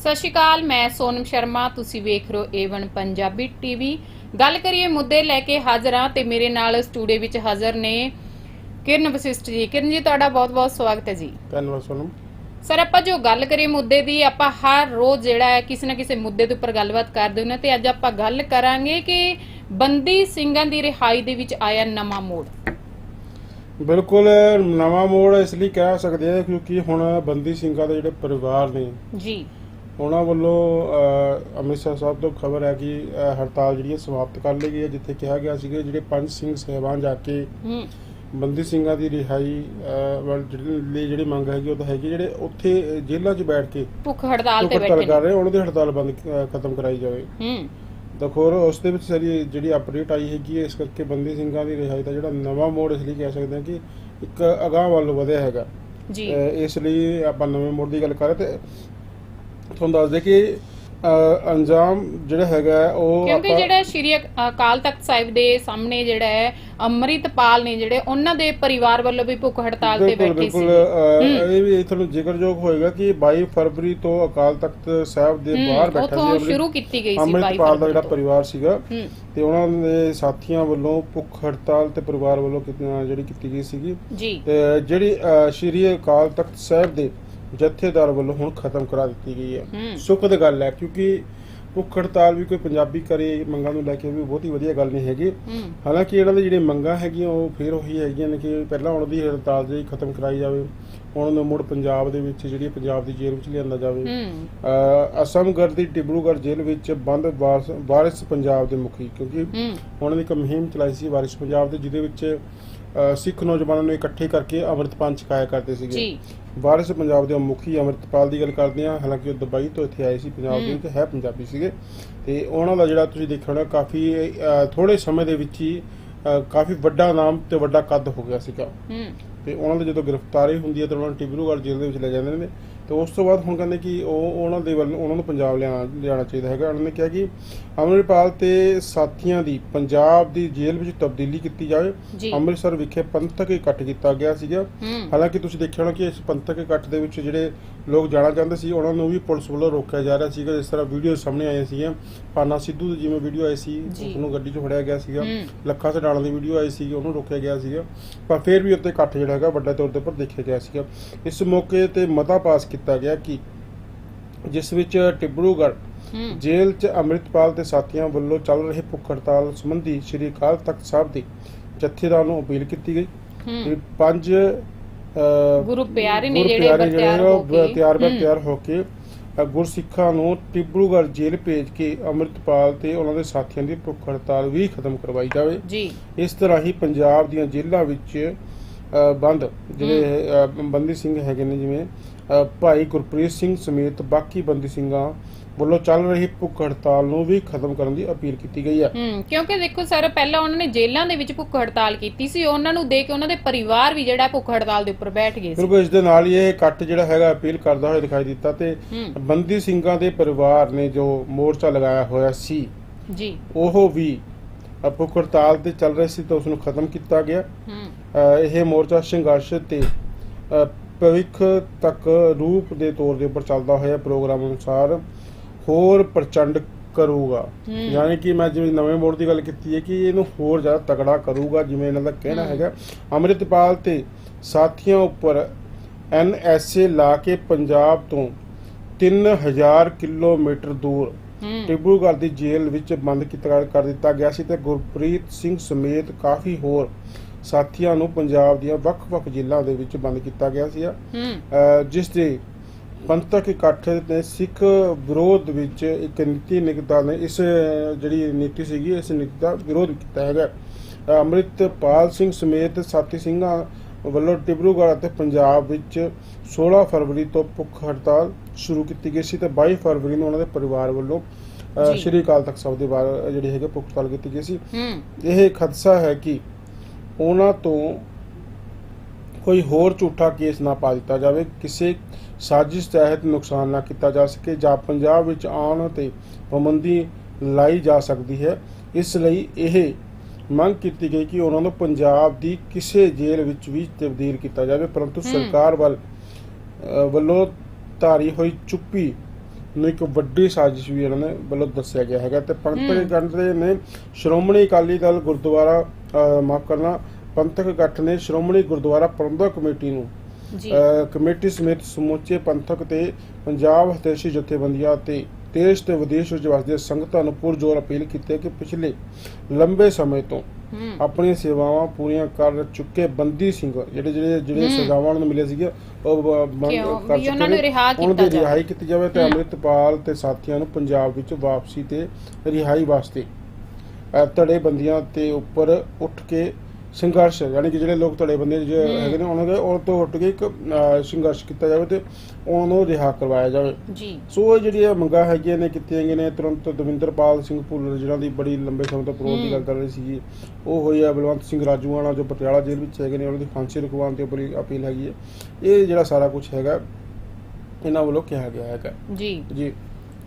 ਸਤਿ ਸ਼੍ਰੀ ਅਕਾਲ ਮੈਂ ਸੋਨਮ ਸ਼ਰਮਾ ਤੁਸੀਂ ਵੇਖ ਰਹੇ ਹੋ A1 ਪੰਜਾਬੀ ਟੀਵੀ ਗੱਲ ਕਰੀਏ ਮੁੱਦੇ ਲੈ ਕੇ ਹਾਜ਼ਰ ਹਾਂ ਤੇ ਮੇਰੇ ਨਾਲ ਸਟੂਡੀਓ ਵਿੱਚ ਹਾਜ਼ਰ ਨੇ ਕਿਰਨ ਵਸਿਸ਼ਟ ਜੀ। ਕਿਰਨ ਜੀ ਤੁਹਾਡਾ ਬਹੁਤ-ਬਹੁਤ ਸਵਾਗਤ ਹੈ ਜੀ। ਧੰਨਵਾਦ ਸੋਨਮ। ਸਰ ਆਪਾਂ ਜੋ ਗੱਲ ਕਰੀਏ ਮੁੱਦੇ ਦੀ ਆਪਾਂ ਹਰ ਰੋਜ਼ ਜਿਹੜਾ ਹੈ ਕਿਸੇ ਨਾ ਕਿਸੇ ਮੁੱਦੇ ਦੇ ਉੱਪਰ ਗੱਲਬਾਤ ਕਰਦੇ ਹੁੰਦੇ ਹਾਂ ਤੇ ਅੱਜ ਆਪਾਂ ਗੱਲ ਕਰਾਂਗੇ ਕਿ ਬੰਦੀ ਸਿੰਘਾਂ ਦੀ ਰਿਹਾਈ ਦੇ ਵਿੱਚ ਆਇਆ ਨਵਾਂ ਮੋੜ। ਬਿਲਕੁਲ ਨਵਾਂ ਮੋੜ ਇਸ ਲਈ ਕਹਿ ਸਕਦੇ ਆ ਕਿਉਂਕਿ ਹੁਣ ਬੰਦੀ ਸਿੰਘਾਂ ਦੇ ਜਿਹੜੇ ਪਰਿਵਾਰ ਨੇ ਜੀ। ਉਹਨਾਂ ਵੱਲੋਂ ਅੰਮ੍ਰਿਤਸਰ ਸਾਹਿਬ ਤੋਂ ਖਬਰ ਹੈ ਕਿ ਹੜਤਾਲ ਜਿਹੜੀ ਹੈ ਸਮਾਪਤ ਕਰ ਲਈ ਗਈ ਹੈ ਜਿੱਥੇ ਕਿਹਾ ਗਿਆ ਸੀਗਾ ਜਿਹੜੇ ਪੰਜ ਸਿੰਘ ਸਹਿਬਾਨ ਜਾ ਕੇ ਬੰਦੀ ਸਿੰਘਾਂ ਦੀ ਰਿਹਾਈ ਲਈ ਜਿਹੜੀ ਮੰਗ ਹੈਗੀ ਉਹ ਤਾਂ ਹੈਗੀ ਜਿਹੜੇ ਉੱਥੇ ਜੇਲ੍ਹਾਂ 'ਚ ਬੈਠ ਕੇ ਭੁੱਖ ਹੜਤਾਲ ਤੇ ਬੈਠੇ ਕਰ ਰਹੇ ਉਹਨਾਂ ਦੀ ਹੜਤਾਲ ਬੰਦ ਖਤਮ ਕਰਾਈ ਜਾਵੇ। ਹੂੰ। ਦੇਖੋ ਉਸ ਦੇ ਵਿੱਚ ਸਾਰੀ ਜਿਹੜੀ ਅਪਡੇਟ ਆਈ ਹੈਗੀ ਹੈ ਇਸ ਕਰਕੇ ਬੰਦੀ ਸਿੰਘਾਂ ਦੀ ਰਿਹਾਈ ਦਾ ਜਿਹੜਾ ਨਵਾਂ ਮੋੜ ਇਸ ਲਈ ਕਹਿ ਸਕਦੇ ਹਾਂ ਕਿ ਇੱਕ ਅਗਾਹ ਵੱਲ ਵਧਿਆ ਹੈਗਾ। ਜੀ। ਇਸ ਲਈ ਆਪਾਂ ਨਵੇਂ ਮੋੜ ਦੀ ਗੱਲ ਕਰ ਰਹੇ ਤੇ ਤੁਹਾਨੂੰ ਦੱਸ ਦੇ ਕਿ ਅੰਜਾਮ ਜਿਹੜਾ ਹੈਗਾ ਉਹ ਕਿਉਂਕਿ ਜਿਹੜਾ ਸ਼੍ਰੀ ਅਕ- ਅਕਾਲ ਤਖਤ ਸਾਹਿਬ ਦੇ ਸਾਹਮਣੇ ਜਿਹੜਾ ਹੈ ਅੰਮ੍ਰਿਤਪਾਲ ਨੇ ਜਿਹੜੇ ਉਹਨਾਂ ਦੇ ਪਰਿਵਾਰ ਵੱਲੋਂ ਵੀ ਭੁੱਖ ਹੜਤਾਲ ਤੇ ਬੈਠੇ ਸੀ ਬਿਲਕੁਲ ਇਹ ਵੀ ਤੁਹਾਨੂੰ ਜ਼ਿਕਰਯੋਗ ਹੋਏਗਾ ਕਿ 22 ਫਰਵਰੀ ਤੋਂ ਅਕਾਲ ਤਖਤ ਸਾਹਿਬ ਦੇ ਬਾਹਰ ਬੈਠਾ ਸੀ ਸ਼ੁਰੂ ਕੀਤੀ ਗਈ ਸੀ ਅੰਮ੍ਰਿਤਪਾਲ ਦਾ ਜਿਹੜਾ। ਪਰਿਵਾਰ ਸੀਗਾ ਤੇ ਉਹਨਾਂ ਦੇ ਸਾਥੀਆਂ ਵੱਲੋਂ ਭੁੱਖ ਹੜਤਾਲ ਤੇ ਪਰਿਵਾਰ ਵੱਲੋਂ ਕੀਤੀ- ਜਿਹੜੀ ਕੀਤੀ ਗਈ ਸੀਗੀ। ਤੇ ਜਿਹੜੀ ਸ਼੍ਰੀ ਅਕਾਲ ਤਖਤ ਸਾਹਿਬ ਦੇ ਜਥੇਦਾਰ ਵੱਲੋਂ ਹੁਣ ਖਤਮ ਕਰਾ ਦਿੱਤੀ ਗਈ ਹੈ। ਸੁੱਖ ਦੀ ਗੱਲ ਹੈ ਕਿਉਂਕਿ ਭੁੱਖ ਹੜਤਾਲ ਵੀ ਕੋਈ ਪੰਜਾਬੀ ਕਰੇ ਮੰਗਾਂ ਨੂੰ ਲੈ ਕੇ ਵੀ ਬਹੁਤੀ ਵਧੀਆ ਗੱਲ ਨਹੀਂ ਹੈਗੀ। ਹਾਲਾਂਕਿ ਇਹਨਾਂ ਦੀ ਜਿਹੜੀਆਂ ਮੰਗਾਂ ਹੈਗੀਆਂ ਉਹ ਫਿਰ ਉਹੀ ਹੈਗੀਆਂ ਨੇ ਕਿ ਪਹਿਲਾਂ ਉਹਨਾਂ ਦੀ ਹੜਤਾਲ ਜਿਹੜੀ ਖਤਮ ਕਰਾਈ ਜਾਵੇ ਉਹਨਾਂ ਨੂੰ ਮੁੜ ਪੰਜਾਬ ਦੇ ਵਿੱਚ ਜਿਹੜੀ ਪੰਜਾਬ ਦੀ ਜੇਲ੍ਹ ਵਿੱਚ ਲਿਆਂਦਾ ਜਾਵੇ। ਅਸਮਗੜ੍ਹ ਦੀ ਟਿਬੜੂਗੜ੍ਹ ਜੇਲ੍ਹ ਵਿੱਚ ਬੰਦ ਵਾਰਸ- ਪੰਜਾਬ ਦੇ ਮੁਖੀ ਕਿਉਂਕਿ ਉਹਨਾਂ ਨੇ ਇੱਕ ਮੁਹਿੰਮ ਚਲਾਈ ਸੀ ਵਾਰਿਸ ਪੰਜਾਬ ਦੇ ਜਿਹਦੇ ਵਿੱਚ ਸਿੱਖ ਨੌਜਵਾਨਾਂ ਨੂੰ ਇਕੱਠੇ ਕਰਕੇ ਅੰਮ੍ਰਿਤਪਾਨ ਛਕਾਇਆ ਕਰਦੇ ਸੀਗੇ। ਜੀ। ਵਾਰਿਸ ਪੰਜਾਬ ਦੇ ਮੁਖੀ ਅੰਮ੍ਰਿਤਪਾਲ ਦੀ ਗੱਲ ਕਰਦੇ ਹਾਂ। ਹਾਲਾਂਕਿ ਉਹ ਦੁਬਈ ਤੋਂ ਇੱਥੇ ਆਏ ਸੀ ਪੰਜਾਬ ਦੇ। ਵਿੱਚ ਹੈ ਪੰਜਾਬੀ ਸੀਗੇ। ਤੇ ਉਹਨਾਂ ਦਾ ਜਿਹੜਾ ਤੁਸੀਂ ਦੇਖਿਆ ਹੋਣਾ ਕਾਫੀ ਥੋੜੇ ਸਮੇਂ ਦੇ ਵਿੱਚ ਹੀ ਕਾਫੀ ਵੱਡਾ ਨਾਮ ਤੇ ਵੱਡਾ ਕੱਦ ਹੋ ਗਿਆ ਸੀਗਾ। ਤੇ ਉਹਨਾਂ ਦੀ ਜਦੋਂ ਗ੍ਰਿਫਤਾਰੀ ਹੁੰਦੀ ਹੈ ਤਾਂ ਉਹਨਾਂ ਨੂੰ ਟਿਬਰੂਗੜ੍ਹ ਜੇਲ੍ਹ ਦੇ ਵਿੱਚ ਲੈ ਜਾਂਦੇ ਨੇ। ਤੇ ਉਸ ਤੋਂ ਬਾਅਦ ਹੁਣ ਕਹਿੰਦੇ ਕਿ ਉਹ ਉਹਨਾਂ ਦੇ ਵੱਲ ਉਹਨਾਂ ਨੂੰ ਪੰਜਾਬ ਲਿਆਉਣਾ ਚਾਹੀਦਾ ਹੈਗਾ। ਉਹਨਾਂ ਨੇ ਕਿਹਾ ਕਿ ਅਮਰਿਤਪਾਲ ਤੇ ਸਾਥੀਆਂ ਦੀ ਪੰਜਾਬ ਦੀ ਜੇਲ੍ਹ ਵਿੱਚ ਤਬਦੀਲੀ ਕੀਤੀ ਜਾਵੇ। ਅੰਮ੍ਰਿਤਸਰ ਵਿਖੇ ਪੰਥਕ ਇਕੱਠ ਕੀਤਾ ਗਿਆ ਸੀਗਾ। ਹਾਲਾਂਕਿ ਤੁਸੀਂ ਦੇਖਿਆ ਹੋਣਾ ਕਿ ਇਸ ਪੰਥਕ ਇਕੱਠ ਦੇ ਵਿੱਚ ਜਿਹੜੇ ਲੋਕ ਜਾਣਾ ਚਾਹੁੰਦੇ ਸੀ ਉਹਨਾਂ ਨੂੰ ਵੀ ਪੁਲਿਸ ਵੱਲੋਂ ਰੋਕਿਆ ਜਾ ਰਿਹਾ ਸੀਗਾ। ਜਿਸ ਤਰ੍ਹਾਂ ਵੀਡੀਓ ਸਾਹਮਣੇ ਆਈਆਂ ਸੀਗੀਆਂ। ਪਾਨਾ ਸਿੱਧੂ ਦੀ ਜਿਵੇਂ ਵੀਡੀਓ ਆਈ ਸੀ ਜੀ। ਉਸ ਨੂੰ ਗੱਡੀ 'ਚ ਫੜਿਆ ਗਿਆ ਸੀਗਾ। ਲੱਖਾ ਸਡਾਣਾ ਦੀ ਵੀਡੀਓ ਆਈ ਸੀ ਉਹਨੂੰ ਰੋਕਿਆ ਗਿਆ ਸੀਗਾ। ਪਰ ਫਿਰ ਵੀ ਉੱਤੇ ਇਕੱਠ ਜਿਹੜਾ ਹੈਗਾ ਵੱਡਾ ਤੌਰ ਦੇ ਉੱਪਰ ਦੇਖਿਆ ਗਿਆ ਸੀਗਾ। ਇਸ ਮੌਕੇ ਤੇ ਮਤਾ ਪਾਸ ਕੀਤਾ ਗਿਆ ਕਿ ਜਿਸ ਵਿੱਚ ਟਿਬੜੂਗੜ੍ਹ ਹੂੰ। ਜੇਲ੍ਹ 'ਚ ਅੰਮ੍ਰਿਤਪਾਲ ਤੇ ਸਾਥੀਆਂ ਵੱਲੋਂ ਚੱਲ ਰਹੇ ਭੁੱਖ ਹੜਤਾਲ ਸੰਬੰਧੀ ਸ੍ਰੀ ਅਕਾਲ ਤਖਤ ਸਾਹਿਬ ਦੇ ਜਥੇਦਾਰ ਨੂੰ ਅਪੀਲ ਕੀਤੀ ਗਈ। ਤੇ ਪੰਜ ਗੁਰੂ ਪਿਆਰੇ ਨੇ ਜਿਹੜੇ ਪਿਆਰੇ ਬਰ ਤਿਆਰ ਜਿਹੜੇ ਹੋ ਕੇ ਤਿਆਰ ਬਰ ਹੂੰ। ਤਿਆਰ ਹੋ ਕੇ ਗੁਰਸਿੱਖਾਂ ਨੂੰ ਟਿਬੜੂਗੜ੍ਹ ਜੇਲ੍ਹ ਭੇਜ ਕੇ ਅੰਮ੍ਰਿਤਪਾਲ ਤੇ ਉਹਨਾਂ ਦੇ ਸਾਥੀਆਂ ਦੀ ਭੁੱਖ ਹੜਤਾਲ ਵੀ ਖਤਮ ਕਰਵਾਈ ਜਾਵੇ। ਜੀ। ਇਸ ਤਰ੍ਹਾਂ ਹੀ ਪੰਜਾਬ ਦੀਆਂ ਜੇਲ੍ਹਾਂ ਵਿੱਚ ਬੰਦ ਜਿਹੜੇ ਬੰਦੀ ਸਿੰਘ ਹੈਗੇ ਨੇ ਜਿਵੇਂ ਭਾਈ ਗੁਰਪ੍ਰੀਤ ਸਿੰਘ ਸਮੇਤ ਬਾਕੀ ਬੰਦੀ ਸਿੰਘਾਂ ਵੱਲੋਂ ਚੱਲ ਰਹੀ ਭੁੱਖ ਹੜਤਾਲ ਨੂੰ ਵੀ ਖਤਮ ਕਰਨ ਦੀ ਅਪੀਲ ਕੀਤੀ ਗਈ ਹੈ। ਹੂੰ ਕਿਉਂਕਿ ਦੇਖੋ ਸਰ ਪਹਿਲਾਂ ਉਹਨਾਂ ਨੇ ਜੇਲ੍ਹਾਂ ਦੇ ਵਿੱਚ ਭੁੱਖ ਹੜਤਾਲ ਕੀਤੀ ਸੀ। ਉਹਨਾਂ ਨੂੰ ਦੇਖ ਕੇ ਉਹਨਾਂ ਦੇ ਪਰਿਵਾਰ ਵੀ ਜਿਹੜਾ ਭੁੱਖ ਹੜਤਾਲ ਦੇ ਉੱਪਰ ਬੈਠ ਗਏ ਸੀ। ਬਿਲਕੁਲ ਇਸ ਦੇ ਨਾਲ ਹੀ ਇਹ ਇਕੱਠ ਜਿਹੜਾ ਹੈਗਾ ਅਪੀਲ ਕਰਦਾ ਹੋਇਆ ਦਿਖਾਈ ਦਿੱਤਾ ਤੇ ਬੰਦੀ ਸਿੰਘਾਂ ਦੇ ਪਰਿਵਾਰ ਨੇ ਜੋ ਮੋਰਚਾ ਲਗਾਇਆ ਹੋਇਆ ਸੀ ਜੀ। ਉਹ ਵੀ ਭੁੱਖ ਹੜਤਾਲ ਤੇ ਚੱਲ ਰਹੇ ਸੀ ਤਾਂ ਉਸ ਨੂੰ ਖਤਮ ਕੀਤਾ ਗਿਆ। ਇਹ ਮੋਰਚਾ ਸੰਘਰਸ਼ ਤੇ ਭਵਿੱਖ ਤੱਕ ਰੂਪ ਦੇ ਤੌਰ ਦੇ ਉੱਪਰ ਚੱਲਦਾ ਹੋਇਆ ਪ੍ਰੋਗਰਾਮ ਅਨੁਸਾਰ ਹੋਰ ਪ੍ਰਚੰਡ ਕਰੂਗਾ। ਯਾਨੀ ਕਿ ਮੈਂ ਜਿਵੇਂ ਨਵੇਂ ਮੋੜ ਦੀ ਗੱਲ ਕੀਤੀ ਹੈ ਕਿ ਇਹਨੂੰ ਹੋਰ ਜ਼ਿਆਦਾ ਤਕੜਾ ਕਰੂਗਾ ਜਿਵੇਂ ਇਹਨਾਂ ਦਾ ਕਹਿਣਾ। ਹੈਗਾ। ਅੰਮ੍ਰਿਤਪਾਲ ਤੇ ਸਾਥੀਆਂ ਉੱਪਰ ਐਨਐਸਏ ਲਾ ਕੇ ਪੰਜਾਬ ਤੋਂ 3000 ਕਿਲੋਮੀਟਰ ਦੂਰ ਹੂੰ। ਟਿਬੜੂਗੜ੍ਹ ਦੀ ਜੇਲ੍ਹ ਵਿੱਚ ਬੰਦ ਕੀਤਾ ਕਰ ਦਿੱਤਾ ਗਿਆ ਸੀ ਤੇ ਗੁਰਪ੍ਰੀਤ ਸਿੰਘ ਸਮੇਤ ਕਾਫੀ ਹੋਰ ਸਾਥੀਆਂ ਨੂੰ ਪੰਜਾਬ ਦੀਆਂ ਵੱਖ-ਵੱਖ ਜੇਲ੍ਹਾਂ ਦੇ ਵਿੱਚ ਬੰਦ ਕੀਤਾ ਗਿਆ ਸੀ ਜਿਸ ਦੇ ਪੰਥਕ ਇਕੱਠ ਨੇ ਸਿੱਖ ਵਿਰੋਧ ਵਿੱਚ ਇੱਕ ਨੀਤੀ ਨਿਕਤਾ ਨੇ ਇਸ ਜਿਹੜੀ ਨੀਤੀ ਸੀਗੀ ਇਸ ਨੀਤੀ ਦਾ ਵਿਰੋਧ ਕੀਤਾ ਹੈਗਾ। ਅੰਮ੍ਰਿਤਪਾਲ ਸਿੰਘ ਸਮੇਤ ਸਾਥੀ ਸਿੰਘਾਂ ਵੱਲੋਂ ਟਿਬੜੂਗੜ੍ਹ ਅਤੇ ਪੰਜਾਬ ਵਿੱਚ 16 ਫਰਵਰੀ ਤੋਂ ਭੁੱਖ ਹੜਤਾਲ ਸ਼ੁਰੂ ਕੀਤੀ ਗਈ ਸੀ ਤੇ 22 ਫਰਵਰੀ ਨੂੰ ਉਹਨਾਂ ਦੇ ਪਰਿਵਾਰ ਵੱਲੋਂ। ਸ਼੍ਰੀ ਅਕਾਲ ਤਖਤ ਸਾਹਿਬ ਦੇ ਬਾਹਰ ਜਿਹੜੀ ਹੈਗੇ ਭੁੱਖ ਹੜਤਾਲ ਕੀਤੀ ਗਈ ਸੀ। ਇਹ ਖਦਸ਼ਾ ਹੈ ਕਿ ਉਹਨਾਂ ਤੋਂ ਕੋਈ ਹੋਰ ਝੂਠਾ ਕੇਸ ਨਾ ਪਾ ਦਿੱਤਾ ਜਾਵੇ। ਕਿਸੇ ਸਾਜ਼ਿਸ਼ ਤਹਿਤ ਨੁਕਸਾਨ ਨਾ ਕੀਤਾ ਜਾ ਸਕੇ ਜਾਂ ਪੰਜਾਬ ਵਿੱਚ ਆਉਣ ਤੇ ਪਾਬੰਦੀ ਲਾਈ ਜਾ ਸਕਦੀ ਹੈ ਇਸ ਲਈ ਇਹ ਮੰਗ ਕੀਤੀ ਗਈ ਕਿ ਉਹਨਾਂ ਨੂੰ ਪੰਜਾਬ ਦੀ ਕਿਸੇ ਜੇਲ੍ਹ ਵਿੱਚ ਵੀ ਤਬਦੀਲ ਕੀਤਾ ਜਾਵੇ ਪਰੰਤੂ। ਸਰਕਾਰ ਵੱਲ ਵੱਲੋਂ ਧਾਰੀ ਹੋਈ ਚੁੱਪੀ ਨੂੰ ਇੱਕ ਵੱਡੀ ਸਾਜ਼ਿਸ਼ ਵੀ ਇਹਨਾਂ ਨੇ ਵੱਲੋਂ ਦੱਸਿਆ ਗਿਆ ਹੈਗਾ ਤੇ ਪੰਥਕ ਗੱਠ ਦੇ ਨੇ ਸ਼੍ਰੋਮਣੀ ਅਕਾਲੀ ਦਲ ਗੁਰਦੁਆਰਾ ਮਾਫ ਕਰਨਾ ਪੰਥਕ ਗੱਠ ਨੇ ਸ਼੍ਰੋਮਣੀ ਗੁਰਦੁਆਰਾ ਪ੍ਰਬੰਧਕ ਕਮੇਟੀ ਨੂੰ ਜੀ ਕਮੇਟੀ ਸਮੇਤ ਸਮੁੱਚੇ ਪੰਥਕ ਤੇ ਪੰਜਾਬ ਹਤੇਸ਼ੀ ਜਥੇਬੰਦੀਆਂ ਤੇ ਦੇਸ਼ ਤੇ ਵਿਦੇਸ਼ ਵਿੱਚ ਵਸਦੇ ਸੰਗਤਾਂ ਨੂੰ ਪੁਰਜੋਰ ਅਪੀਲ ਕੀਤੀ ਹੈ ਕਿ ਪਿਛਲੇ ਲੰਬੇ ਸਮੇਂ ਤੋਂ ਆਪਣੀਆਂ ਸੇਵਾਵਾਂ ਪੂਰੀਆਂ ਕਰ ਚੁੱਕੇ ਬੰਦੀ ਸਿੰਘ ਜਿਹੜੇ ਜਿਹੜੇ ਜਿਹੜੇ। ਸਜ਼ਾਵਾਂ ਨੂੰ ਮਿਲੇ ਸੀਗੇ ਉਹ ਬੰਦ? ਕਰ ਚੁੱਕੇ ਉਹਨਾਂ ਨੂੰ। ਰਿਹਾ ਕੀਤਾ ਜਾਵੇ। ਰਿਹਾਈ ਕੀਤੀ ਜਾਵੇ ਤੇ। ਅੰਮ੍ਰਿਤਪਾਲ ਤੇ ਸਾਥੀਆਂ ਨੂੰ ਪੰਜਾਬ ਵਿੱਚ ਵਾਪਸੀ ਤੇ ਰਿਹਾਈ ਵਾਸਤੇ ਧੜੇ ਬੰਦੀਆਂ ਤੇ ਉੱਪਰ ਉੱਠ ਕੇ ਸੰਘਰਸ਼ ਯਾਨੀ ਕਿ ਜਿਹੜੇ ਲੋਕ ਧੜੇ ਬੰਦੇ ਜਿਹੜੇ ਹੂੰ। ਹੈਗੇ ਨੇ ਉਹਨਾਂ ਦੇ ਉਹਨਾਂ ਤੋਂ ਉੱਠ ਕੇ ਇੱਕ ਅ, ਸੰਘਰਸ਼ ਕੀਤਾ ਜਾਵੇ ਤੇ ਉਹਨਾਂ ਨੂੰ ਰਿਹਾ ਕਰਵਾਇਆ ਜਾਵੇ। ਜੀ। ਸੋ ਇਹ ਜਿਹੜੀਆਂ ਮੰਗਾਂ ਹੈਗੀਆਂ ਨੇ ਕੀਤੀਆਂ ਗਈਆਂ ਨੇ ਤੁਰੰਤ ਦਵਿੰਦਰਪਾਲ ਸਿੰਘ ਭੁੱਲਰ ਜਿਹਨਾਂ ਦੀ ਬੜੀ ਲੰਬੇ ਸਮੇਂ ਤੋਂ ਵਿਰੋਧ ਦੀ ਗੱਲ ਕਰ ਰਹੇ ਸੀ ਉਹ ਹੋਈ ਹੈ ਬਲਵੰਤ ਸਿੰਘ ਰਾਜੂਆਣਾ ਜੋ ਪਟਿਆਲਾ ਜੇਲ੍ਹ ਵਿੱਚ ਹੈਗੇ ਨੇ ਉਹਨਾਂ ਦੀ ਫਾਂਸੀ ਰੁਕਵਾਉਣ ਦੀ ਬੜੀ ਅਪੀਲ ਹੈਗੀ ਹੈ ਇਹ ਜਿਹੜਾ ਸਾਰਾ ਕੁਝ ਹੈਗਾ ਇਹਨਾਂ ਵੱਲੋਂ ਕਿਹਾ ਗਿਆ ਹੈਗਾ। ਜੀ। ਜੀ।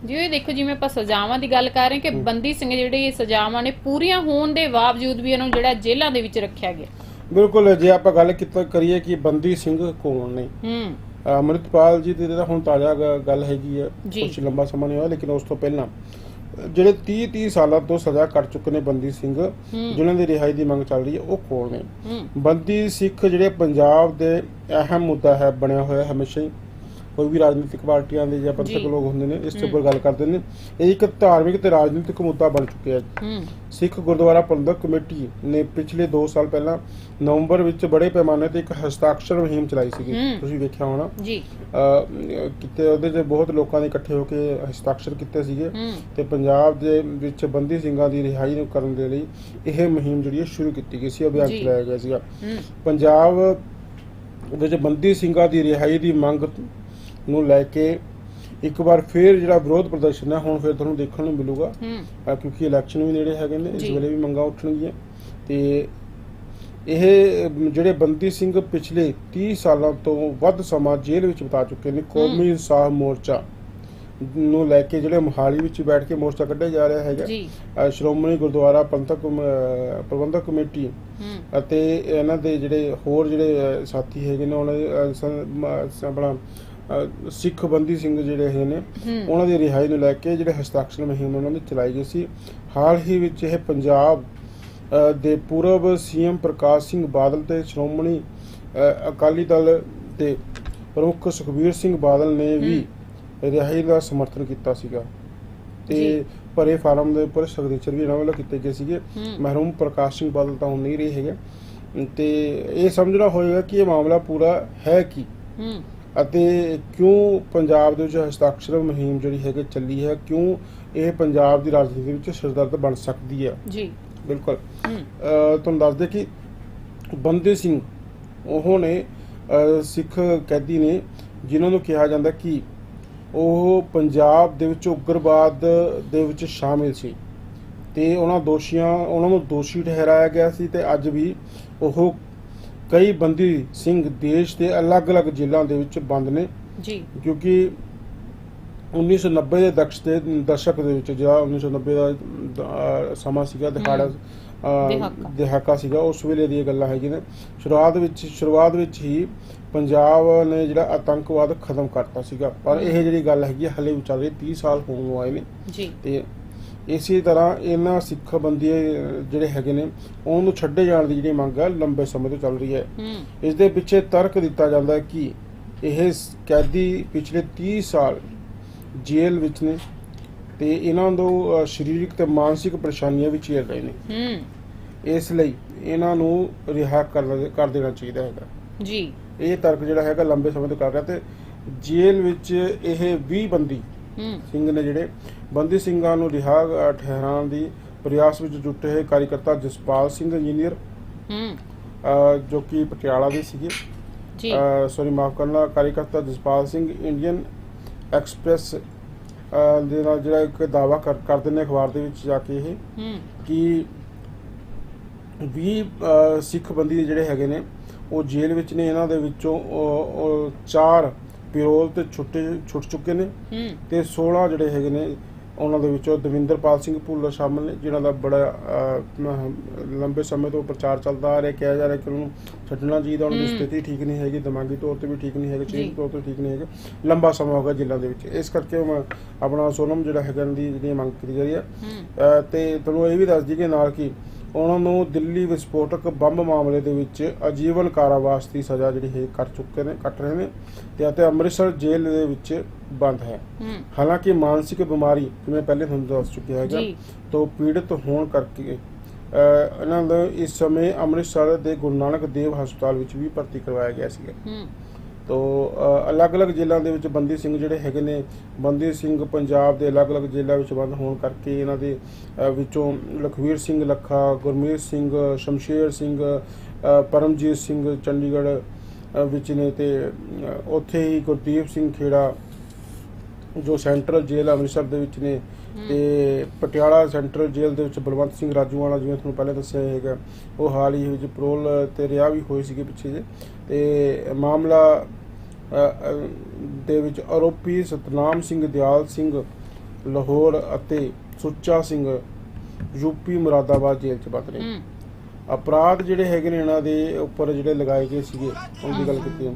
ਜੀ ਇਹ ਦੇਖੋ ਜਿਵੇਂ ਆਪਾਂ ਸਜ਼ਾਵਾਂ ਦੀ ਗੱਲ ਕਰ ਰਹੇ ਕਿ ਬੰਦੀ ਸਿੰਘ ਜਿਹੜੇ ਇਹ ਸਜ਼ਾਵਾਂ ਨੇ ਪੂਰੀਆਂ ਹੋਣ ਦੇ ਬਾਵਜੂਦ ਵੀ ਇਹਨਾਂ ਨੂੰ ਜਿਹੜਾ ਜੇਲ੍ਹਾਂ ਦੇ ਵਿੱਚ ਰੱਖਿਆ ਗਿਆ। ਬਿਲਕੁਲ ਜੇ ਆਪਾਂ ਗੱਲ ਕੀਤਾ ਕਰੀਏ ਕਿ ਬੰਦੀ ਸਿੰਘ ਕੌਣ ਨੇ? ਹੂੰ। ਅੰਮ੍ਰਿਤਪਾਲ ਜੀ ਦੀ ਤਾਂ ਹੁਣ ਤਾਜ਼ਾ ਗੱਲ ਹੈਗੀ ਹੈ ਜੀ। ਕੁਝ ਲੰਬਾ ਸਮਾਂ ਨਹੀਂ ਹੋਇਆ ਲੇਕਿਨ ਉਸ ਤੋਂ ਪਹਿਲਾਂ ਜਿਹੜੇ 30 30 ਸਾਲਾਂ ਤੋਂ ਸਜ਼ਾ ਕੱਟ ਚੁੱਕੇ ਨੇ ਬੰਦੀ ਸਿੰਘ ਜਿਨ੍ਹਾਂ ਦੀ ਰਿਹਾਈ ਦੀ ਮੰਗ ਚੱਲ ਰਹੀ ਹੈ ਉਹ ਕੌਣ ਨੇ? ਬੰਦੀ ਸਿੱਖ ਜਿਹੜੇ ਪੰਜਾਬ ਦੇ ਅਹਿਮ ਮੁੱਦਾ ਹੈ ਬਣਿਆ ਹੋਇਆ ਹਮੇਸ਼ਾ ਹੀ ਕੋਈ ਵੀ ਰਾਜਨੀਤਿਕ ਪਾਰਟੀਆਂ ਦੇ ਜਾਂ ਪੰਥਕ। ਲੋਕ ਹੁੰਦੇ ਨੇ ਇਸ ਹੂੰ। ਉੱਪਰ ਗੱਲ ਕਰਦੇ ਨੇ। ਇਹ ਇੱਕ ਧਾਰਮਿਕ ਤੇ ਰਾਜਨੀਤਿਕ ਮੁੱਦਾ ਬਣ ਚੁੱਕਿਆ ਹੈ। ਸਿੱਖ ਗੁਰਦੁਆਰਾ ਪ੍ਰਬੰਧਕ ਕਮੇਟੀ ਨੇ ਪਿਛਲੇ 2 ਸਾਲ ਪਹਿਲਾਂ ਨਵੰਬਰ ਵਿੱਚ ਬੜੇ ਪੈਮਾਨੇ ਤੇ ਇੱਕ ਹਸਤਾਖਰ ਮੁਹਿੰਮ ਚਲਾਈ ਸੀਗੀ। ਤੁਸੀਂ ਵੇਖਿਆ ਹੋਣਾ। ਜੀ। ਕਿਤੇ ਉਹਦੇ ਤੇ ਬਹੁਤ ਲੋਕਾਂ ਨੇ ਇਕੱਠੇ ਹੋ ਕੇ ਹਸਤਾਖਰ ਕੀਤੇ ਸੀਗੇ। ਤੇ ਪੰਜਾਬ ਦੇ ਵਿੱਚ ਬੰਦੀ ਸਿੰਘਾਂ ਦੀ ਰਿਹਾਈ ਨੂੰ ਕਰਨ ਦੇ ਲਈ ਇਹ ਮੁਹਿੰਮ ਜਿਹੜੀ ਹੈ ਸ਼ੁਰੂ ਕੀਤੀ ਗਈ ਸੀ ਅਭਿਆਨ। ਚਲਾਇਆ ਗਿਆ ਸੀਗਾ। ਪੰਜਾਬ ਵਿੱਚ ਬੰਦੀ ਸਿੰਘਾਂ ਦੀ ਰਿਹਾਈ ਦੀ ਮੰਗ ਨੂੰ ਲੈ ਕੇ ਇੱਕ ਵਾਰ ਫੇਰ ਜਿਹੜਾ ਵਿਰੋਧ ਪ੍ਰਦਰਸ਼ਨ ਹੈ ਹੁਣ ਫੇਰ ਤੁਹਾਨੂੰ ਦੇਖਣ ਨੂੰ ਮਿਲੂਗਾ। ਹੂੰ। ਕਿਉਂਕਿ ਇਲੈਕਸ਼ਨ ਵੀ ਨੇੜੇ ਹੈਗੇ ਨੇ ਇਸ। ਵੇਲੇ ਵੀ ਮੰਗਾਂ ਉੱਠਣਗੀਆਂ। ਤੇ ਇਹ ਜਿਹੜੇ ਬੰਦੀ ਸਿੰਘ ਪਿਛਲੇ 30 ਸਾਲਾਂ ਤੋਂ ਵੱਧ ਸਮਾਂ ਜੇਲ੍ਹ ਵਿੱਚ ਬਿਤਾ ਚੁੱਕੇ ਨੇ ਕੌਮੀ ਇਨਸਾਫ ਮੋਰਚਾ ਨੂੰ ਲੈ ਕੇ ਜਿਹੜੇ ਮੋਹਾਲੀ ਵਿੱਚ ਬੈਠ ਕੇ ਮੋਰਚਾ ਕੱਢਿਆ ਜਾ ਰਿਹਾ ਹੈਗਾ। ਸ਼੍ਰੋਮਣੀ ਗੁਰਦੁਆਰਾ ਪੰਥਕ ਪ੍ਰਬੰਧਕ ਕਮੇਟੀ ਅਤੇ ਇਹਨਾਂ ਦੇ ਜਿਹੜੇ ਹੋਰ ਜਿਹੜੇ ਸਾਥੀ ਹੈਗੇ ਨੇ ਉਹਨਾਂ ਦੇ ਆਪਣਾ ਸਿੱਖ ਬੰਦੀ ਸਿੰਘ ਜਿਹੜੇ ਹੈਗੇ ਨੇ ਹੂੰ। ਉਹਨਾਂ ਦੀ ਰਿਹਾਈ ਨੂੰ ਲੈ ਕੇ ਜਿਹੜੇ ਹਸਤਾਖਰ ਮੁਹਿੰਮ ਉਹਨਾਂ ਦੀ ਚਲਾਈ ਗਈ ਸੀ। ਹਾਲ ਹੀ ਵਿੱਚ ਇਹ ਪੰਜਾਬ ਦੇ ਪੂਰਬ ਸੀਐਮ ਪ੍ਰਕਾਸ਼ ਸਿੰਘ ਬਾਦਲ ਤੇ ਸ਼੍ਰੋਮਣੀ ਅਕਾਲੀ ਦਲ ਦੇ ਪ੍ਰਮੁੱਖ ਸੁਖਬੀਰ ਸਿੰਘ ਬਾਦਲ ਨੇ ਵੀ ਰਿਹਾਈ ਦਾ ਸਮਰਥਨ ਕੀਤਾ ਸੀਗਾ। ਤੇ। ਭਰੇ ਫਾਰਮ ਦੇ ਉੱਪਰ ਸਿਗਨੇਚਰ ਵੀ ਇਹਨਾਂ ਵੱਲੋਂ ਕੀਤੇ ਗਏ ਸੀਗੇ। ਹੂੰ। ਮਹਿਰੂਮ ਪ੍ਰਕਾਸ਼ ਸਿੰਘ ਬਾਦਲ ਤਾਂ ਹੁਣ ਨਹੀਂ ਰਹੇ ਹੈਗੇ। ਤੇ ਇਹ ਸਮਝਣਾ ਹੋਏਗਾ ਕਿ ਇਹ ਮਾਮਲਾ ਪੂਰਾ ਹੈ ਕੀ। ਹੂੰ। ਅਤੇ ਕਿਉਂ ਪੰਜਾਬ ਦੇ ਵਿੱਚ ਹਸਤਾਖਰ ਮੁਹਿੰਮ ਜਿਹੜੀ ਹੈਗੀ ਚੱਲੀ ਹੈ ਕਿਉਂ ਇਹ ਪੰਜਾਬ ਦੀ ਰਾਜਨੀਤੀ ਵਿੱਚ ਸਿਰਦਰਦ ਬਣ ਸਕਦੀ ਹੈ? ਜੀ। ਬਿਲਕੁਲ। ਤੁਹਾਨੂੰ ਦੱਸ ਦੇ ਕਿ ਬੰਦੇ ਸਿੰਘ ਉਹ ਨੇ ਸਿੱਖ ਕੈਦੀ ਨੇ ਜਿਨ੍ਹਾਂ ਨੂੰ ਕਿਹਾ ਜਾਂਦਾ ਕਿ ਉਹ ਪੰਜਾਬ ਦੇ ਵਿੱਚ ਉਗਰਵਾਦ ਦੇ ਵਿੱਚ ਸ਼ਾਮਿਲ ਸੀ ਤੇ ਉਹਨਾਂ ਦੋਸ਼ੀਆਂ ਉਹਨਾਂ ਨੂੰ ਦੋਸ਼ੀ ਠਹਿਰਾਇਆ ਗਿਆ ਸੀ ਤੇ ਅੱਜ ਵੀ ਉਹ ਕਈ ਬੰਦੀ ਸਿੰਘ ਦੇਸ਼ ਦੇ ਅਲੱਗ-ਅਲੱਗ ਜ਼ਿਲ੍ਹਿਆਂ ਦੇ ਵਿੱਚ ਬੰਦ ਨੇ। ਜੀ। ਕਿਉਂਕਿ 1990 ਦੇ ਦਕਸ਼ ਦੇ ਦਸ਼ਕ ਦੇ ਵਿੱਚ ਜਿਹੜਾ 1990 ਦਾ ਸਮਾਂ ਸੀਗਾ ਦਿਹਾੜਾ ਦਿਹਾਕਾ। ਸੀਗਾ ਉਸ ਵੇਲੇ ਦੀਆਂ ਗੱਲਾਂ ਹੈਗੀਆਂ ਨੇ। ਸ਼ੁਰੂਆਤ ਵਿੱਚ ਸ਼ੁਰੂਆਤ ਵਿੱਚ ਹੀ ਪੰਜਾਬ ਨੇ ਜਿਹੜਾ ਆਤੰਕਵਾਦ ਖਤਮ ਕਰਤਾ ਸੀਗਾ। ਪਰ ਇਹ ਜਿਹੜੀ ਗੱਲ ਹੈਗੀ ਹਲੇ ਵੀ ਚੱਲ ਰਹੀ 30 ਸਾਲ ਹੋਣ ਆਏ ਨੇ। ਜੀ। ਤੇ ਇਸੇ ਤਰ੍ਹਾਂ ਇਹਨਾਂ ਸਿੱਖ ਬੰਦੀ ਜਿਹੜੇ ਹੈਗੇ ਨੇ ਉਹਨੂੰ ਛੱਡੇ ਜਾਣ ਦੀ ਜਿਹੜੀ ਮੰਗ ਹੈ ਲੰਬੇ ਸਮੇਂ ਤੋਂ ਚੱਲ ਰਹੀ ਹੈ। ਇਸ ਦੇ ਪਿੱਛੇ ਤਰਕ ਦਿੱਤਾ ਜਾਂਦਾ ਹੈ ਕਿ ਇਹ ਕੈਦੀ ਪਿਛਲੇ 30 ਸਾਲ ਜੇਲ੍ਹ ਵਿੱਚ ਨੇ ਤੇ ਇਹਨਾਂ ਨੂੰ ਸਰੀਰਕ ਤੇ ਮਾਨਸਿਕ ਪਰੇਸ਼ਾਨੀਆਂ ਵੀ ਝੇਲ ਰਹੇ ਨੇ। ਇਸ ਲਈ ਇਹਨਾਂ ਨੂੰ ਰਿਹਾ ਕਰ ਦੇਣਾ ਚਾਹੀਦਾ ਹੈਗਾ। ਜੀ। ਇਹ ਤਰਕ ਜਿਹੜਾ ਹੈਗਾ ਲੰਬੇ ਸਮੇਂ ਤੋਂ ਕਰ ਰਿਹਾ ਤੇ ਜੇਲ੍ਹ ਵਿੱਚ ਇਹ 20 ਬੰਦੀ ਸਿੰਘ ਨੇ ਜਿਹੜੇ ਬੰਦੀ ਸਿੰਘਾਂ ਨੂੰ ਰਿਹਾ ਠਹਿਰਾਉਣ ਦੀ ਪ੍ਰਯਾਸ ਵਿੱਚ ਜੁਟੇ ਹੋਏ ਕਾਰੀਕਰਤਾ ਜਸਪਾਲ ਸਿੰਘ ਇੰਜੀਨੀਅਰ ਹੂੰ। ਜੋ ਕਿ ਪਟਿਆਲਾ ਦੇ ਸੀਗੇ। ਜੀ। ਸੌਰੀ ਮਾਫ ਕਰਨਾ ਕਾਰੀਕਰਤਾ ਜਸਪਾਲ ਸਿੰਘ ਇੰਡੀਅਨ ਐਕਸਪ੍ਰੈਸ ਦੇ ਨਾਲ ਜਿਹੜਾ ਇੱਕ ਦਾਵਾ ਕਰ ਕਰਦੇ ਨੇ ਅਖਬਾਰ ਦੇ ਵਿੱਚ ਜਾ ਕੇ ਇਹ ਕਿ 20 ਅਹ, ਸਿੱਖ ਬੰਦੀ ਜਿਹੜੇ ਹੈਗੇ ਨੇ ਉਹ ਜੇਲ੍ਹ ਵਿੱਚ ਨੇ ਇਹਨਾਂ ਦੇ ਵਿੱਚੋਂ ਚਾਰ ਪਿਰੋਲ ਤੇ ਛੁੱਟੇ ਛੁੱਟ ਚੁੱਕੇ ਨੇ ਤੇ 16 ਜਿਹੜੇ ਹੈਗੇ ਨੇ ਉਹਨਾਂ ਦੇ ਵਿੱਚੋਂ ਦਵਿੰਦਰਪਾਲ ਸਿੰਘ ਭੁੱਲਰ ਸ਼ਾਮਲ ਨੇ ਜਿਨ੍ਹਾਂ ਦਾ ਬੜਾ ਲੰਬੇ ਸਮੇਂ ਤੋਂ ਪ੍ਰਚਾਰ ਚੱਲਦਾ ਆ ਰਿਹਾ ਕਿਹਾ ਜਾ ਰਿਹਾ ਕਿ ਉਹਨੂੰ ਛੱਡਣਾ ਚਾਹੀਦਾ ਉਹਨਾਂ ਦੀ। ਸਥਿਤੀ ਠੀਕ ਨਹੀਂ ਹੈਗੀ ਦਿਮਾਗੀ ਤੌਰ ਤੇ ਵੀ ਠੀਕ ਨਹੀਂ ਹੈਗਾ। ਸਰੀਰਕ ਤੌਰ ਤੇ ਠੀਕ ਨਹੀਂ ਹੈਗਾ ਲੰਬਾ ਸਮਾਂ ਹੋ ਗਿਆ ਜੇਲ੍ਹਾਂ ਦੇ ਵਿੱਚ ਇਸ ਕਰਕੇ ਆਪਣਾ ਸੋਨਮ ਜਿਹੜਾ ਹੈਗਾ ਦੀ ਜਿਹੜੀ ਮੰਗ ਕੀਤੀ ਜਾ ਰਹੀ ਹੈ ਤੇ ਤੁਹਾਨੂੰ ਇਹ ਵੀ ਦੱਸ ਦਈਏ ਨਾਲ ਕਿ ਉਹਨਾਂ ਨੂੰ ਦਿੱਲੀ ਵਿਸਫੋਟਕ ਬੰਬ ਮਾਮਲੇ ਦੇ ਵਿੱਚ ਆਜੀਵਨ ਕਾਰਾਵਾਸ ਦੀ ਸਜ਼ਾ ਜਿਹੜੀ ਹੈ ਕੱਟ ਚੁੱਕੇ ਨੇ ਕੱਟ ਰਹੇ ਨੇ ਤੇ ਅਤੇ ਅੰਮ੍ਰਿਤਸਰ ਜੇਲ੍ਹ ਦੇ ਵਿੱਚ ਬੰਦ ਹੈ। ਹਾਲਾਂਕਿ ਮਾਨਸਿਕ ਬਿਮਾਰੀ ਜਿਵੇਂ ਪਹਿਲੇ ਤੁਹਾਨੂੰ ਦੱਸ ਚੁੱਕਿਆ ਹੈਗਾ ਤੋਂ ਪੀੜਤ ਹੋਣ ਕਰਕੇ ਇਹਨਾਂ ਦਾ ਇਸ ਸਮੇਂ ਅੰਮ੍ਰਿਤਸਰ ਦੇ ਗੁਰੂ ਨਾਨਕ ਦੇਵ ਹਸਪਤਾਲ ਵਿੱਚ ਵੀ ਭਰਤੀ ਕਰਵਾਇਆ ਗਿਆ ਸੀ ਹੂੰ। ਤੋ ਅਲੱਗ-ਅਲੱਗ ਜੇਲ੍ਹਾਂ ਦੇ ਵਿੱਚ ਬੰਦੀ ਸਿੰਘ ਜਿਹੜੇ ਹੈਗੇ ਨੇ, ਬੰਦੀ ਸਿੰਘ ਪੰਜਾਬ ਦੇ ਅਲੱਗ-ਅਲੱਗ ਜੇਲ੍ਹਾਂ ਵਿੱਚ ਬੰਦ ਹੋਣ ਕਰਕੇ ਇਹਨਾਂ ਦੇ ਵਿੱਚੋਂ ਲਖਵੀਰ ਸਿੰਘ ਲੱਖਾ, ਗੁਰਮੀਤ ਸਿੰਘ, ਸ਼ਮਸ਼ੇਰ ਸਿੰਘ ਪਰਮਜੀਤ ਸਿੰਘ ਚੰਡੀਗੜ੍ਹ ਵਿੱਚ ਨੇ ਤੇ ਉੱਥੇ ਹੀ ਗੁਰਦੀਪ ਸਿੰਘ ਖੇੜਾ, ਜੋ ਸੈਂਟਰਲ ਜੇਲ੍ਹ ਅੰਮ੍ਰਿਤਸਰ ਦੇ ਵਿੱਚ ਨੇ ਤੇ ਪਟਿਆਲਾ ਸੈਂਟਰਲ ਜੇਲ੍ਹ ਦੇ ਵਿੱਚ ਬਲਵੰਤ ਸਿੰਘ ਰਾਜੂਵਾਲਾ ਜਿਵੇਂ ਤੁਹਾਨੂੰ ਪਹਿਲੇ ਦੱਸਿਆ ਹੈਗਾ ਉਹ ਹਾਲ ਹੀ ਵਿੱਚ ਪਰੋਲ ਤੇ ਰਿਹਾ ਵੀ ਹੋਏ ਸੀਗੇ ਪਿੱਛੇ ਜੇ ਤੇ ਮਾਮਲਾ ਦੇ ਵਿੱਚ ਆਰੋਪੀ ਸਤਨਾਮ ਸਿੰਘ ਦਿਆਲ ਸਿੰਘ ਲਾਹੌਰ ਅਤੇ ਸੁੱਚਾ ਸਿੰਘ ਯੂਪੀ ਮੁਰਾਦਾਬਾਦ ਜੇਲ੍ਹ 'ਚ ਬੰਦ ਨੇ। ਅਪਰਾਧ ਜਿਹੜੇ ਹੈਗੇ ਨੇ ਇਹਨਾਂ ਦੇ ਉੱਪਰ ਜਿਹੜੇ ਲਗਾਏ ਗਏ ਸੀਗੇ ਉਹਨਾਂ ਦੀ ਗੱਲ ਕੀਤੀ।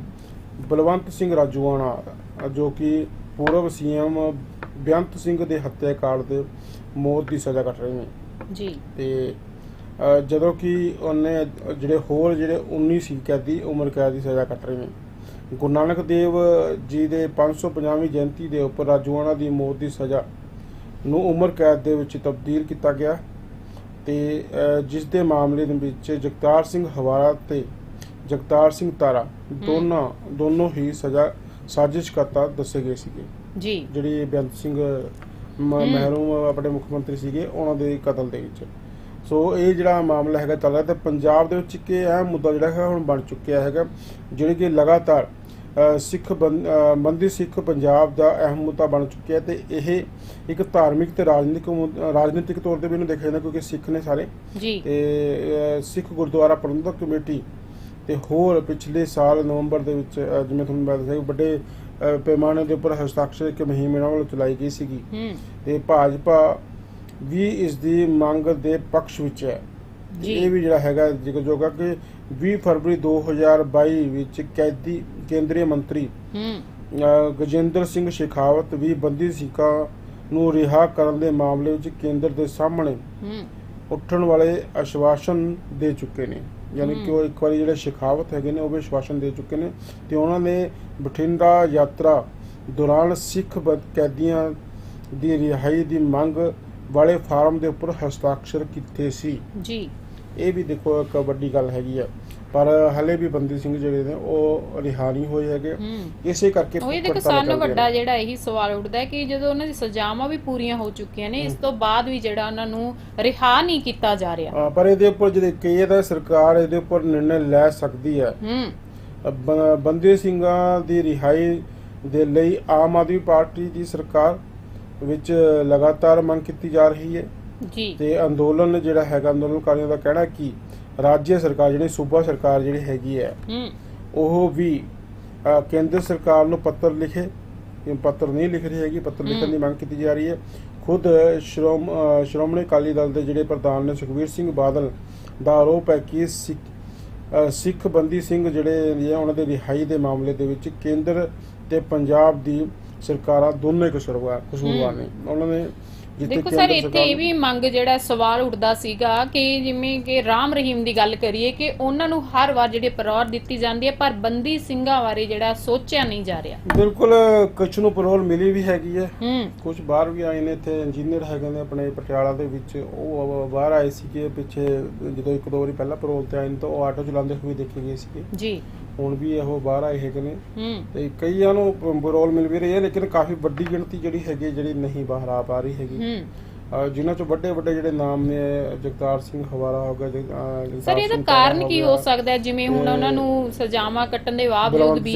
ਬਲਵੰਤ ਸਿੰਘ ਰਾਜੂਆਣਾ ਜੋ ਕਿ ਪੂਰਵ ਸੀਐਮ ਬੇਅੰਤ ਸਿੰਘ ਦੇ ਹੱਤਿਆਕਾਂਡ ਦੇ ਮੌਤ ਦੀ ਸਜ਼ਾ ਕੱਟ ਰਹੇ ਨੇ। ਜੀ। ਤੇ ਜਦੋਂ ਕਿ ਉਹਨੇ ਜਿਹੜੇ ਹੋਰ ਜਿਹੜੇ 19 ਸੀ ਕੈਦੀ ਉਮਰ ਕੈਦ ਦੀ ਸਜ਼ਾ ਕੱਟ ਰਹੇ ਨੇ। ਗੁਰੂ ਨਾਨਕ ਦੇਵ ਜੀ ਦੇ 550ਵੀਂ ਜਯੰਤੀ ਦੇ ਉੱਪਰ ਰਾਜੂਆਣਾ ਦੀ ਮੌਤ ਦੀ ਸਜ਼ਾ ਨੂੰ ਉਮਰ ਕੈਦ ਦੇ ਵਿੱਚ ਤਬਦੀਲ ਕੀਤਾ ਗਿਆ ਤੇ ਜਿਸ ਦੇ ਮਾਮਲੇ ਦੇ ਵਿੱਚ ਜਗਤਾਰ ਸਿੰਘ ਹਵਾਰਾ ਤੇ ਜਗਤਾਰ ਸਿੰਘ ਤਾਰਾ ਦੋਨਾਂ ਦੋਨੋਂ ਹੀ ਸਜ਼ਾ ਸਾਜ਼ਿਸ਼ ਕਰਤਾ ਦੱਸੇ ਗਏ ਸੀਗੇ। ਜੀ। ਜਿਹੜੀ ਬੇਅੰਤ ਸਿੰਘ। ਮਹਿਰੂਮ ਆਪਣੇ ਮੁੱਖ ਮੰਤਰੀ ਸੀਗੇ ਉਹਨਾਂ ਦੇ ਕਤਲ ਦੇ ਵਿੱਚ। ਸੋ ਇਹ ਜਿਹੜਾ ਮਾਮਲਾ ਹੈਗਾ ਚੱਲ ਰਿਹਾ ਤੇ ਪੰਜਾਬ ਦੇ ਵਿੱਚ ਇੱਕ ਇਹ ਮੁੱਦਾ ਜਿਹੜਾ ਹੈ ਹੁਣ ਬਣ ਚੁੱਕਿਆ ਹੈਗਾ ਜਿਹੜੇ ਕਿ ਲਗਾਤਾਰ ਸਿੱਖ ਬੰਦੀ ਸਿੱਖ ਪੰਜਾਬ ਦਾ ਅਹਿਮ ਮੁੱਦਾ ਬਣ ਚੁੱਕਿਆ ਤੇ ਇਹ ਇੱਕ ਧਾਰਮਿਕ ਤੇ ਰਾਜਨੀਤਿਕ ਰਾਜਨੀਤਿਕ ਤੌਰ ਤੇ ਵੀ ਇਹਨੂੰ ਦੇਖਿਆ ਜਾਂਦਾ ਕਿਉਂਕਿ ਸਿੱਖ ਨੇ ਸਾਰੇ। ਜੀ। ਤੇ ਸਿੱਖ ਗੁਰਦੁਆਰਾ ਪ੍ਰਬੰਧਕ ਕਮੇਟੀ ਤੇ ਹੋਰ ਪਿਛਲੇ ਸਾਲ ਨਵੰਬਰ ਦੇ ਵਿੱਚ ਜਿਵੇਂ ਤੁਹਾਨੂੰ ਮੈਂ ਦੱਸਿਆ ਕਿ ਵੱਡੇ ਪੈਮਾਨੇ ਦੇ ਉੱਪਰ ਹਸਤਾਖਰ ਇੱਕ ਮੁਹਿੰਮ ਇਹਨਾਂ ਵੱਲੋਂ ਚਲਾਈ ਗਈ ਸੀਗੀ। ਤੇ ਭਾਜਪਾ ਵੀ ਇਸ ਦੀ ਮੰਗ ਦੇ ਪੱਖ ਵਿੱਚ ਹੈ। ਇਹ ਵੀ ਜਿਹੜਾ ਹੈਗਾ ਜ਼ਿਕਰਯੋਗ ਹੈ ਕਿ 20 ਫਰਵਰੀ 2022 ਵਿੱਚ ਕੈਦੀ ਕੇਂਦਰੀ ਮੰਤਰੀ ਗਜੇਂਦਰ ਸਿੰਘ ਸ਼ੇਖਾਵਤ ਵੀ ਬੰਦੀ ਸਿੱਖਾਂ ਨੂੰ ਰਿਹਾ ਕਰਨ ਦੇ ਮਾਮਲੇ ਵਿੱਚ ਕੇਂਦਰ ਦੇ ਸਾਹਮਣੇ ਉੱਠਣ ਵਾਲੇ ਆਸ਼ਵਾਸਨ ਦੇ ਚੁੱਕੇ ਨੇ। ਯਾਨੀ ਕਿ ਉਹ ਇੱਕ ਵਾਰੀ ਜਿਹੜੇ ਸ਼ਿਖਾਵਤ ਹੈਗੇ ਨੇ ਉਹ ਵੀ ਆਸ਼ਵਾਸਨ ਦੇ ਚੁੱਕੇ ਨੇ ਤੇ ਉਹਨਾਂ ਨੇ ਬਠਿੰਡਾ ਯਾਤਰਾ ਦੌਰਾਨ ਸਿੱਖ ਬ- ਕੈਦੀਆਂ ਦੀ ਰਿਹਾਈ ਦੀ ਮੰਗ ਵਾਲੇ ਫਾਰਮ ਦੇ ਉੱਪਰ ਹਸਤਾਖਰ ਕੀਤੇ ਸੀ। ਜੀ। ਇਹ ਵੀ ਦੇਖੋ ਇੱਕ ਵੱਡੀ ਗੱਲ ਹੈਗੀ ਆ। ਪਰ ਹਲੇ ਵੀ ਬੰਦੀ ਸਿੰਘ ਜਿਹੜੇ ਨੇ ਉਹ ਰਿਹਾ ਨਹੀਂ ਹੋਏ ਹੈਗੇ। ਇਸੇ ਕਰਕੇ ਉਹ ਦੇਖੋ ਸਾਨੂੰ। ਵੱਡਾ ਜਿਹੜਾ ਇਹੀ ਸਵਾਲ ਉੱਠਦਾ ਹੈ ਕਿ ਜਦੋਂ ਉਹਨਾਂ ਦੀ ਸਜ਼ਾਵਾਂ ਵੀ ਪੂਰੀਆਂ ਹੋ ਚੁੱਕੀਆਂ ਨੇ ਇਸ ਤੋਂ ਬਾਅਦ ਵੀ ਜਿਹੜਾ ਉਹਨਾਂ ਨੂੰ ਰਿਹਾ ਨਹੀਂ ਕੀਤਾ ਜਾ ਰਿਹਾ। ਹਾਂ, ਪਰ ਇਹਦੇ ਉੱਪਰ ਜਿਹੜੇ ਕਈ ਤਾਂ ਸਰਕਾਰ ਇਹਦੇ ਉੱਪਰ ਨਿਰਣੇ ਲੈ ਸਕਦੀ ਹੈ। ਬੰਦੀ ਸਿੰਘਾਂ ਦੀ ਰਿਹਾਈ ਦੇ ਲਈ ਆਮ ਆਦਮੀ ਪਾਰਟੀ ਦੀ ਸਰਕਾਰ ਵਿੱਚ ਲਗਾਤਾਰ ਮੰਗ ਕੀਤੀ ਜਾ ਰਹੀ ਹੈ। ਜੀ। ਤੇ ਅੰਦੋਲਨ ਜਿਹੜਾ ਹੈਗਾ ਅੰਦੋਲਨਕਾਰੀਆਂ ਦਾ ਕਹਿਣਾ ਕਿ ਰਾਜ ਸਰਕਾਰ ਜਿਹੜੀ ਸੂਬਾ ਸਰਕਾਰ ਜਿਹੜੀ ਹੈਗੀ ਹੈ ਉਹ ਵੀ ਕੇਂਦਰ ਸਰਕਾਰ ਨੂੰ ਪੱਤਰ ਲਿਖੇ ਪੱਤਰ ਨਹੀਂ ਲਿਖ ਰਹੀ ਹੈਗੀ ਪੱਤਰ ਲਿਖਣ ਦੀ ਮੰਗ ਕੀਤੀ ਜਾ ਰਹੀ ਹੈ। ਖੁਦ ਸ਼੍ਰੋਮ ਸ਼੍ਰੋਮਣੀ ਅਕਾਲੀ ਦਲ ਦੇ ਜਿਹੜੇ ਪ੍ਰਧਾਨ ਨੇ ਸੁਖਬੀਰ ਸਿੰਘ ਬਾਦਲ ਦਾ ਆਰੋਪ ਹੈ ਕਿ ਸਿੱਖ ਬੰਦੀ ਸਿੰਘ ਜਿਹੜੇ ਨੇ ਉਹਨਾਂ ਦੇ ਰਿਹਾਈ ਦੇ ਮਾਮਲੇ ਦੇ ਵਿੱਚ ਕੇਂਦਰ ਤੇ ਪੰਜਾਬ ਦੀ ਸਰਕਾਰਾਂ ਦੋਨੇ ਕਸੂਰਵਾਰ ਕਸੂਰਵਾਰ ਨੇ। ਉਹਨਾਂ ਨੇ ਦੇਖੋ ਸਰ ਇੱਥੇ ਇਹ ਵੀ ਮੰਗ ਜਿਹੜਾ ਸਵਾਲ ਉੱਠਦਾ ਸੀਗਾ ਕਿ ਜਿਵੇਂ ਕਿ ਰਾਮ ਰਹੀਮ ਦੀ ਗੱਲ ਕਰੀਏ ਕਿ ਉਹਨਾਂ ਨੂੰ ਹਰ ਵਾਰ ਜਿਹੜੇ ਪਰੌਰ ਦਿੱਤੀ ਜਾਂਦੀ ਹੈ ਪਰ ਬੰਦੀ ਸਿੰਘਾਂ ਬਾਰੇ ਜਿਹੜਾ ਸੋਚਿਆ ਨਹੀਂ ਜਾ ਰਿਹਾ। ਬਿਲਕੁਲ ਕੁਛ ਨੂੰ ਪਰੋਲ ਮਿਲੀ ਵੀ ਹੈਗੀ ਹੈ। ਹੂੰ। ਕੁਝ ਬਾਹਰ ਵੀ ਆਏ ਨੇ ਇੱਥੇ ਇੰਜੀਨੀਅਰ ਹੈਗੇ ਨੇ ਆਪਣੇ ਪਟਿਆਲਾ ਦੇ ਵਿੱਚ। ਉਹ ਬਾਹਰ ਆਏ ਸੀਗੇ ਪਿੱਛੇ ਜਦੋਂ ਇੱਕ ਦੋ ਵਾਰੀ ਪਹਿਲਾਂ ਪਰੋਲ ਤੇ ਆਏ ਨੇ ਤਾਂ ਉਹ ਆਟੋ ਚਲਾਉਂਦੇ ਹੋਏ ਦੇਖੇ ਗਏ ਸੀਗੇ। ਜੀ। ਹੁਣ ਵੀ ਉਹ ਬਾਹਰ ਆਏ ਹੈਗੇ ਨੇ। ਤੇ ਕਈਆਂ ਨੂੰ ਪਰੋਲ ਮਿਲ ਵੀ ਰਹੀ ਹੈ ਲੇਕਿਨ ਕਾਫੀ ਵੱਡੀ ਗਿਣਤੀ ਜਿਹੜੀ ਹੈਗੀ ਜਿਹੜੀ ਨਹੀਂ ਬਾਹਰ ਆ ਪਾ ਰਹੀ ਹੈਗੀ। ਜਿਨ੍ਹਾਂ ਚੋਂ ਵੱਡੇ ਵੱਡੇ ਜਿਹੜੇ ਨਾਮ ਨੇ ਜਗਤਾਰ ਸਿੰਘ ਹਵਾਰਾ ਹੋ ਗਿਆ ਜਗਤਾਰ ਸਰ ਇਹਦਾ ਕਾਰਨ ਕੀ। ਹੋ ਸਕਦਾ ਹੈ? ਜਿਵੇਂ ਹੁਣ ਤੇ ਉਹਨਾਂ ਨੂੰ ਸਜ਼ਾਵਾਂ ਕੱਟਣ ਦੇ ਬਾਵਜੂਦ ਵੀ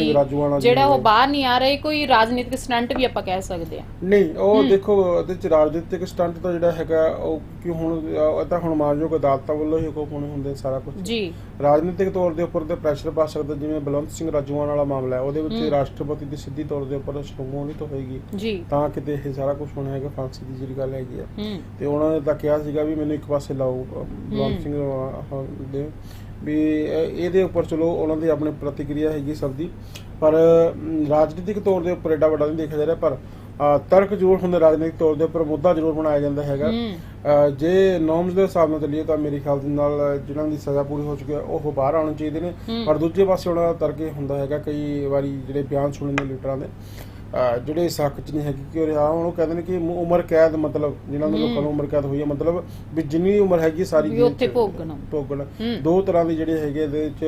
ਜਿਹੜਾ ਉਹ। ਬਾਹਰ ਨਹੀਂ ਆ ਰਹੇ ਕੋਈ ਰਾਜਨੀਤਿਕ ਸਟੰਟ ਵੀ ਆਪਾਂ ਕਹਿ ਸਕਦੇ ਹਾਂ। ਨਹੀਂ ਉਹ ਦੇਖੋ ਉਹਦੇ ਚ ਰਾਜਨੀਤਿਕ ਸਟੰਟ ਤਾਂ ਜਿਹੜਾ ਹੈਗਾ ਉਹ ਕਿ ਹੁਣ ਇਹ ਤਾਂ ਹੁਣ ਮਾਨਯੋਗ ਅਦਾਲਤਾਂ ਵੱਲੋਂ ਹੀ ਹੁਕਮ ਹੁੰਦੇ ਸਾਰਾ ਕੁਝ ਜੀ। ਰਾਜਨੀਤਿਕ ਤੌਰ ਦੇ ਉੱਪਰ ਤੇ ਪ੍ਰੈਸ਼ਰ ਪਾ ਸਕਦਾ ਜਿਵੇਂ ਬਲਵੰਤ ਸਿੰਘ ਰਾਜੂਆਣਾ ਵਾਲਾ ਮਾਮਲਾ ਹੈ ਉਹਦੇ ਵਿੱਚ ਰਾਸ਼ਟਰਪਤੀ ਦੀ ਸਿੱਧੀ ਤੌਰ ਦੇ ਉੱਪਰ ਸ਼ਮੂਲੀਅਤ ਹੋਏਗੀ। ਜੀ। ਤਾਂ ਕਿਤੇ ਇਹ ਸਾਰਾ ਕੁਝ ਹੋਣਾ ਹੈਗਾ ਫਾਂਸੀ ਦੀ ਜਿਹੜੀ ਗੱਲ ਹੈਗੀ ਆ। ਤੇ ਉਹਨਾਂ ਨੇ ਤਾਂ ਕਿਹਾ ਸੀਗਾ ਵੀ ਮੈਨੂੰ ਇੱਕ ਪਾਸੇ ਲਾਓ ਬਲਵੰਤ ਸਿੰਘ ਦੇ। ਵੀ ਇਹ- ਇਹਦੇ ਉੱਪਰ ਚਲੋ ਉਹਨਾਂ ਦੀ ਆਪਣੀ ਪ੍ਰਤੀਕਿਰਿਆ ਹੈਗੀ ਸਭ ਦੀ। ਪਰ ਰਾਜਨੀਤਿਕ ਤੌਰ ਦੇ ਉੱਪਰ ਐਡਾ ਵੱਡਾ ਨਹੀਂ ਦੇਖਿਆ ਜਾ ਰਿਹਾ ਪਰ ਤਰਕ ਜ਼ਰੂਰ ਹੁੰਦੇ ਰਾਜਨੀਤਿਕ ਤੌਰ ਦੇ ਉੱਪਰ ਮੁੱਦਾ ਜ਼ਰੂਰ ਬਣਾਇਆ ਜਾਂਦਾ ਹੈਗਾ। ਜੇ ਨੋਰਮਸ ਦੇ ਹਿਸਾਬ ਨਾਲ ਚੱਲੀਏ ਤਾਂ ਮੇਰੇ ਖਿਆਲ ਦੇ ਨਾਲ ਜਿਨ੍ਹਾਂ ਦੀ ਸਜ਼ਾ ਪੂਰੀ ਹੋ ਚੁੱਕੀ ਹੈ ਉਹ ਬਾਹਰ ਆਉਣੇ ਚਾਹੀਦੇ ਨੇ। ਪਰ ਦੂਜੇ ਪਾਸੇ ਉਹਨਾਂ ਦਾ ਤਰਕ ਇਹ ਹੁੰਦਾ ਹੈਗਾ ਕਈ ਵਾਰੀ ਜਿਹੜੇ ਬਿਆਨ ਸੁਣਨ ਦੇ ਲੀਡਰਾਂ ਦੇ ਜਿਹੜੇ ਇਸ ਹੱਕ 'ਚ ਨਹੀਂ ਹੈਗੇ ਕਿ ਉਹ ਰਿਹਾ ਹੋਣ, ਉਹ ਕਹਿੰਦੇ ਨੇ ਕਿ ਉਮਰ ਕੈਦ ਮਤਲਬ ਜਿਨ੍ਹਾਂ ਨੂੰ ਲੋਕਾਂ ਨੂੰ ਉਮਰ ਕੈਦ ਹੋਈ ਹੈ ਮਤਲਬ ਵੀ ਜਿੰਨੀ ਉਮਰ ਹੈਗੀ ਸਾਰੀ ਵੀ ਉੱਥੇ ਭੋਗਣਾ। ਭੋਗਣਾ। ਦੋ ਤਰ੍ਹਾਂ ਦੀ ਜਿਹੜੇ ਹੈਗੇ ਇਹਦੇ ਵਿੱਚ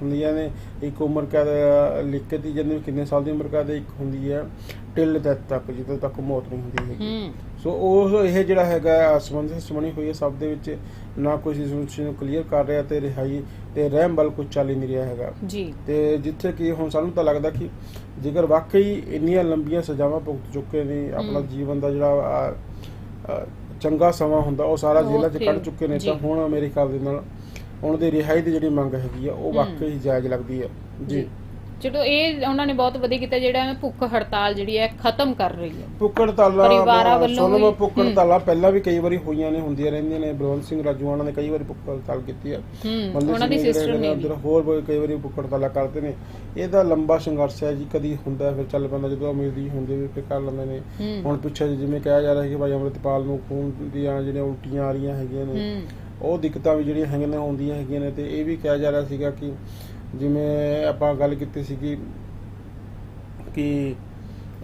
ਹੁੰਦੀਆਂ ਨੇ ਇੱਕ ਉਮਰ ਕੈਦ ਲਿਖ ਕੇ ਦੀ ਜਾਂਦੀ ਵੀ ਕਿੰਨੇ ਸਾਲ ਦੀ ਉਮਰ ਕੈਦ ਇੱਕ ਹੁੰਦੀ ਹੈ ਟਿਲ ਡੈਥ ਤੱਕ ਜਦੋਂ ਤੱਕ ਮੌਤ ਨਹੀਂ ਹੁੰਦੀ ਹੈਗੀ ਸੋ ਉਹ ਇਹ ਜਿਹੜਾ ਹੈਗਾ ਸੰਬੰਧਿਤ ਬਣੀ ਹੋਈ ਹੈ ਸਭ ਦੇ ਵਿੱਚ ਨਾ ਕੋਈ ਇਸ ਚੀਜ਼ ਨੂੰ ਕਲੀਅਰ ਕਰ ਰਿਹਾ ਤੇ ਰਿਹਾਈ ਤੇ ਰਹਿਮ ਬਲ ਕੁਝ ਚੱਲ ਹੀ ਨਹੀਂ ਰਿਹਾ ਹੈਗਾ। ਜੀ। ਤੇ ਜਿੱਥੇ ਕਿ ਹੁਣ ਸਾਨੂੰ ਤਾਂ ਲੱਗਦਾ ਕਿ ਜੇਕਰ ਵਾਕਈ ਇੰਨੀਆਂ ਲੰਬੀਆਂ ਸਜ਼ਾਵਾਂ ਭੁਗਤ ਚੁੱਕੇ ਨੇ ਆਪਣਾ ਜੀਵਨ ਦਾ ਜਿਹੜਾ ਚੰਗਾ ਸਮਾਂ ਹੁੰਦਾ ਉਹ ਸਾਰਾ ਜੇਲ੍ਹਾਂ 'ਚ ਕੱਢ ਚੁੱਕੇ ਨੇ ਤਾਂ। ਹੁਣ ਮੇਰੇ ਖਿਆਲ ਦੇ ਨਾਲ ਉਹਨਾਂ ਦੀ ਰਿਹਾਈ ਦੀ ਜਿਹੜੀ ਮੰਗ ਹੈਗੀ ਆ ਉਹ ਵਾਕਈ ਜਾਇਜ਼ ਲੱਗਦੀ ਹੈ ਜੀ। ਚਲੋ ਇਹ ਉਹਨਾਂ ਨੇ ਬਹੁਤ ਵਧੀਆ ਕੀਤਾ ਜਿਹੜਾ ਭੁੱਖ ਹੜਤਾਲ ਜਿਹੜੀ ਹੈ ਖਤਮ ਕਰ ਰਹੀ ਹੈ। ਪੁੱਕੜ ਤਾਲਾ ਪਰਿਵਾਰਾਂ ਵੱਲੋਂ ਵੀ- ਪੁੱਕੜ ਹੂੰ। ਤਾਲਾ ਪਹਿਲਾਂ ਵੀ ਕਈ ਵਾਰੀ ਹੋਈਆਂ ਨੇ ਹੁੰਦੀਆਂ ਰਹਿੰਦੀਆਂ ਨੇ। ਬਲਵੰਤ ਸਿੰਘ ਰਾਜੂਆਣਾ ਨੇ ਕਈ ਵਾਰੀ ਪੁੱਕੜ ਤਾਲ ਕੀਤੀ ਹੈ ਉਹਨਾਂ ਦੀ ਸਿਸਟਰ ਨੇ ਹੋਰ ਕਈ ਵਾਰੀ ਪੁੱਕੜ ਤਾਲਾ ਕਰਦੇ ਨੇ। ਇਹਦਾ ਲੰਬਾ ਸੰਘਰਸ਼ ਹੈ ਜੀ ਕਦੀ ਹੁੰਦਾ ਫਿਰ ਚੱਲ ਪੈਂਦਾ ਜਦੋਂ ਉਮੀਦ ਹੁੰਦੀ ਵੀ ਫਿਰ ਕਰ ਲੈਂਦੇ ਨੇ। ਹੁਣ ਪਿੱਛੇ ਜਿਵੇਂ ਕਿਹਾ ਜਾ ਰਿਹਾ ਹੈ ਕਿ ਭਾਈ ਅੰਮ੍ਰਿਤਪਾਲ ਨੂੰ ਖੂਨ ਦੀਆਂ ਜਿਹੜੀਆਂ ਉਲਟੀਆਂ ਆ ਰਹੀਆਂ ਹੈਗੀਆਂ ਨੇ ਉਹ ਦਿੱਕਤਾਂ ਵੀ ਜਿਹੜੀਆਂ ਹੈਗੀਆਂ ਨੇ ਆਉਂਦੀਆਂ ਹੈਗੀਆਂ ਨੇ। ਤੇ ਇਹ ਵੀ ਕਿਹਾ ਜਾ ਰਿਹਾ ਸੀਗਾ ਕਿ ਜਿਵੇਂ ਆਪਾਂ ਗੱਲ ਕੀਤੀ ਸੀਗੀ ਕਿ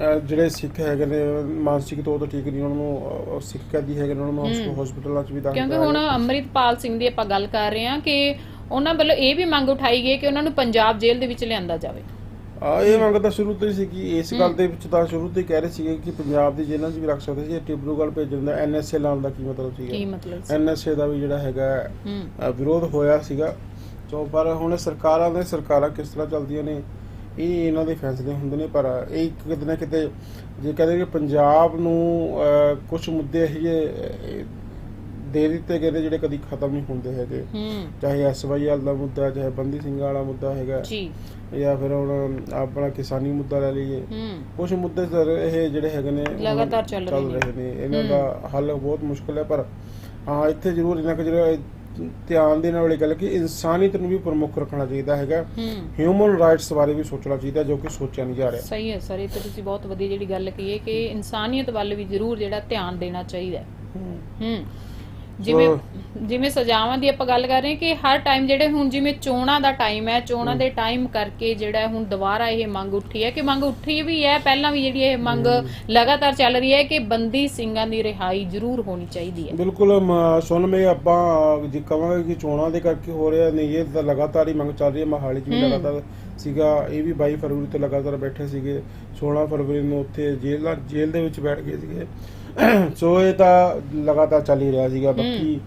ਅਹ, ਜਿਹੜੇ ਸਿੱਖ ਹੈਗੇ ਨੇ ਮਾਨਸਿਕ ਤੌਰ ਤੇ ਠੀਕ ਨਹੀਂ ਉਹਨਾਂ ਨੂੰ ਸਿੱਖ ਕੈਦੀ ਹੈਗੇ ਉਹਨਾਂ ਨੂੰ। ਹਸਪੀਟਲਾਂ 'ਚ ਵੀ ਦਾਖਲ ਕਿਉਂਕਿ ਹੁਣ। ਅੰਮ੍ਰਿਤਪਾਲ ਸਿੰਘ ਦੀ ਆਪਾਂ ਗੱਲ ਕਰ ਰਹੇ ਹਾਂ ਕਿ ਉਹਨਾਂ ਵੱਲੋਂ ਇਹ ਵੀ ਮੰਗ ਉਠਾਈ ਗਈ ਕਿ ਉਹਨਾਂ ਨੂੰ ਪੰਜਾਬ ਜੇਲ੍ਹ ਦੇ ਵਿੱਚ ਲਿਆਂਦਾ ਜਾਵੇ। ਆ ਇਹ ਮੰਗ ਤਾਂ ਸ਼ੁਰੂ ਤੋਂ ਹੀ ਸੀ ਕਿ ਇਸ ਗੱਲ ਦੇ ਵਿੱਚ ਤਾਂ ਸ਼ੁਰੂ ਤੋਂ ਹੀ ਕਹਿ ਰਹੇ ਸੀਗੇ ਕਿ ਪੰਜਾਬ ਦੀ ਜੇਲ੍ਹਾਂ 'ਚ ਵੀ ਰੱਖ ਸਕਦੇ ਸੀ। ਇਹ ਟਿਬਰੂਗੜ੍ਹ ਭੇਜਣ ਦਾ ਐਨਐਸਏ ਲਾਉਣ ਦਾ ਕੀ ਮਤਲਬ ਕੀ ਸੀਗਾ? ਮਤਲਬ ਸੀ ਐਨਐਸਏ ਦਾ ਵੀ ਜਿਹੜਾ ਹੈਗਾ ਵਿਰੋਧ ਹੋਇਆ ਸੀਗਾ। ਸੋ ਪਰ ਹੁਣ ਸਰਕਾਰਾਂ ਦੇ ਸਰਕਾਰਾਂ ਕਿਸ ਤਰ੍ਹਾਂ ਚੱਲਦੀਆਂ ਨੇ ਇਹ ਇਹਨਾਂ ਦੇ ਫੈਸਲੇ ਹੁੰਦੇ ਨੇ ਪਰ ਇਹ ਕਿਤੇ ਨਾ ਕਿਤੇ ਜੇ ਕਹਿੰਦੇ ਕਿ ਪੰਜਾਬ ਨੂੰ ਕੁਝ ਮੁੱਦੇ ਇਹ ਦੇ ਦਿੱਤੇ ਗਏ ਨੇ ਜਿਹੜੇ ਕਦੀ ਖਤਮ ਨਹੀਂ ਹੁੰਦੇ ਹੈਗੇ। ਚਾਹੇ ਐਸਵਾਈਐਲ ਦਾ ਮੁੱਦਾ ਚਾਹੇ ਬੰਦੀ ਸਿੰਘਾਂ ਵਾਲਾ ਮੁੱਦਾ ਹੈਗਾ ਜੀ। ਜਾਂ ਫਿਰ ਹੁਣ ਆਪਣਾ ਕਿਸਾਨੀ ਮੁੱਦਾ ਲੈ ਲਈਏ। ਕੁਝ ਮੁੱਦੇ ਸਰ ਇਹ ਜਿਹੜੇ ਹੈਗੇ ਨੇ ਲਗਾਤਾਰ ਚੱਲ ਰਹੇ ਨੇ। ਨੇ। ਇਹਨਾਂ ਦਾ ਹੱਲ ਬਹੁਤ ਮੁਸ਼ਕਲ ਹੈ ਪਰ ਹਾਂ ਇੱਥੇ ਜ਼ਰੂਰ ਇਹਨਾਂ ਕਿ ਜਿਹੜਾ ਧਿਆਨ ਦੇਣ ਵਾਲੀ ਗੱਲ ਕਿ ਇਨਸਾਨੀਅਤ ਨੂੰ ਵੀ ਪ੍ਰਮੁੱਖ ਰੱਖਣਾ ਚਾਹੀਦਾ ਹੈਗਾ। ਹਿਊਮਨ ਰਾਈਟਸ ਬਾਰੇ ਵੀ ਸੋਚਣਾ ਚਾਹੀਦਾ ਜੋ ਕਿ ਸੋਚਿਆ ਨਹੀਂ ਜਾ ਰਿਹਾ। ਸਹੀ ਹੈ ਸਰ ਇਹ ਤਾਂ ਤੁਸੀਂ ਬਹੁਤ ਵਧੀਆ ਜਿਹੜੀ ਗੱਲ ਕਹੀ ਹੈ ਕਿ ਇਨਸਾਨੀਅਤ ਵੱਲ ਵੀ ਜ਼ਰੂਰ ਜਿਹੜਾ ਧਿਆਨ ਦੇਣਾ ਚਾਹੀਦਾ ਹੈ। ਹੂੰ। ਜਿਵੇਂ ਜਿਵੇਂ ਸਜ਼ਾਵਾਂ ਦੀ ਆਪਾਂ ਗੱਲ ਕਰ ਰਹੇ ਹਾਂ ਕਿ ਹਰ ਟਾਈਮ ਜਿਹੜੇ ਹੁਣ ਜਿਵੇਂ ਚੋਣਾਂ ਦਾ ਟਾਈਮ ਹੈ ਚੋਣਾਂ ਦੇ ਟਾਈਮ ਕਰਕੇ ਜਿਹੜਾ ਹੁਣ ਦੁਬਾਰਾ ਇਹ ਮੰਗ ਉੱਠੀ ਹੈ ਕਿ ਮੰਗ ਉੱਠੀ ਵੀ ਹੈ ਪਹਿਲਾਂ ਵੀ ਜਿਹੜੀ ਇਹ ਮੰਗ ਲਗਾਤਾਰ ਚੱਲ ਰਹੀ ਹੈ ਕਿ ਬੰਦੀ ਸਿੰਘਾਂ ਦੀ ਰਿਹਾਈ ਜ਼ਰੂਰ ਹੋਣੀ ਚਾਹੀਦੀ ਹੈ। ਬਿਲਕੁਲ ਸੁਣ ਮੇ ਆਪਾਂ ਜੇ ਕਵਾਂਗੇ ਕਿ ਚੋਣਾਂ ਦੇ ਕਰਕੇ ਹੋ ਰਿਹਾ ਨਹੀਂ ਇਹ ਤਾਂ ਲਗਾਤਾਰ ਹੀ ਮੰਗ ਚੱਲ ਰਹੀ ਹੈ ਮਹਾਲੀ 'ਚ ਵੀ। ਲਗਾਤਾਰ ਸੀਗਾ ਇਹ ਵੀ 22 ਫਰਵਰੀ ਤੋਂ ਲਗਾਤਾਰ ਬੈਠੇ ਸੀਗੇ 16 ਫਰਵਰੀ ਨੂੰ ਉੱਥੇ ਜੇਲ੍ਹ ਜੇਲ੍ਹ ਦੇ ਵਿੱਚ ਬੈਠ ਗਏ ਸੀਗੇ। ਸੋ ਇਹ ਤਾਂ ਲਗਾਤਾਰ ਚੱਲ ਹੀ ਰਿਹਾ ਸੀਗਾ ਬਾਕੀ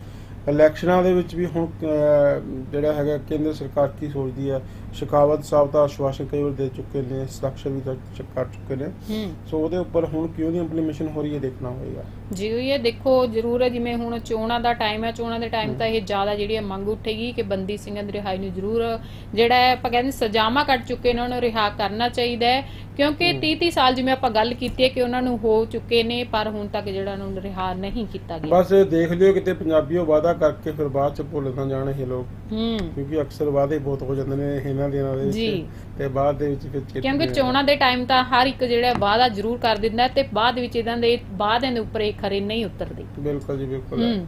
ਇਲੈਕਸ਼ਨਾਂ ਦੇ ਵਿੱਚ ਵੀ ਹੁਣ ਅਹ, ਜਿਹੜਾ ਹੈਗਾ ਕੇਂਦਰ ਸਰਕਾਰ ਕੀ ਸੋਚਦੀ ਹੈ ਸ਼ਿਕਾਵਤ ਸਾਹਿਬ ਦਾ ਆਸ਼ਵਾਸਨ ਕਈ ਵਾਰ ਦੇ ਚੁੱਕੇ ਨੇ ਸਟਰਕਚਰ ਵੀ ਕਰ ਚੁੱਕੇ ਨੇ। ਸੋ ਉਹਦੇ ਉੱਪਰ ਹੁਣ ਕਿਉਂ ਦੀ ਇੰਪਲੀਮੇਸ਼ਨ ਹੋ ਰਹੀ ਹੈ ਦੇਖਣਾ ਹੋਏਗਾ। ਜੀ ਉਹ ਇਹ ਦੇਖੋ ਜ਼ਰੂਰ ਹੈ ਜਿਵੇਂ ਹੁਣ ਚੋਣਾਂ ਦਾ ਟਾਈਮ ਹੈ ਚੋਣਾਂ ਦੇ ਟਾਈਮ ਤਾਂ ਇਹ ਜ਼ਿਆਦਾ ਜਿਹੜੀ ਹੈ ਮੰਗ ਉੱਠੇਗੀ ਕਿ ਬੰਦੀ ਸਿੰਘਾਂ ਦੀ ਰਿਹਾਈ ਨੂੰ ਜ਼ਰੂਰ ਜਿਹੜਾ ਹੈ ਆਪਾਂ ਕਹਿੰਦੇ ਸਜ਼ਾਵਾਂ ਕੱਟ ਚੁੱਕੇ ਨੇ ਉਹਨਾਂ ਨੂੰ ਰਿਹਾ ਕਰਨਾ ਚਾਹੀਦਾ ਹੈ। ਕਿਉਂਕਿ 30 30 ਸਾਲ ਜਿਵੇਂ ਆਪਾਂ ਗੱਲ ਕੀਤੀ ਹੈ ਕਿ ਉਹਨਾਂ ਨੂੰ ਹੋ ਚੁੱਕੇ ਨੇ ਪਰ ਹੁਣ ਤੱਕ ਜਿਹੜਾ ਉਹਨਾਂ ਨੂੰ ਰਿਹਾ ਨਹੀਂ ਕੀਤਾ ਗਿਆ। ਬਸ ਦੇਖ ਲਿਓ ਕਿਤੇ ਪੰਜਾਬੀਓ ਵਾਅਦਾ ਕਰਕੇ ਫਿਰ ਬਾਅਦ ਚ ਭੁੱਲ ਨਾ ਜਾਣ ਇਹ ਲੋਕ। ਹੂੰ। ਕਿਉਂਕਿ ਅਕਸਰ ਵਾਅਦੇ ਬਹੁਤ ਹੋ ਜਾਂਦੇ ਨੇ ਇਹਨਾਂ ਦੇ ਜੀ। ਵਿੱਚ ਤੇ। ਬਾਅਦ ਦੇ ਵਿੱਚ ਫਿਰ ਚੇਤੇ ਕਿਉਂਕਿ ਚੋਣਾਂ ਦੇ ਟਾਈਮ ਤਾਂ ਹਰ ਇੱਕ ਜਿਹੜਾ ਵਾਅਦਾ ਜ਼ਰੂਰ ਕਰ ਦਿੰਦਾ ਤੇ ਬਾਅਦ ਵਿੱਚ ਇਹਨਾਂ ਦੇ ਵਾਅਦਿਆਂ ਦੇ ਉੱਪਰ ਇਹ ਖਰੇ ਨਹੀਂ ਉਤਰਦੇ। ਬਿਲਕੁਲ ਜੀ ਬਿਲਕੁਲ। ਹੂੰ।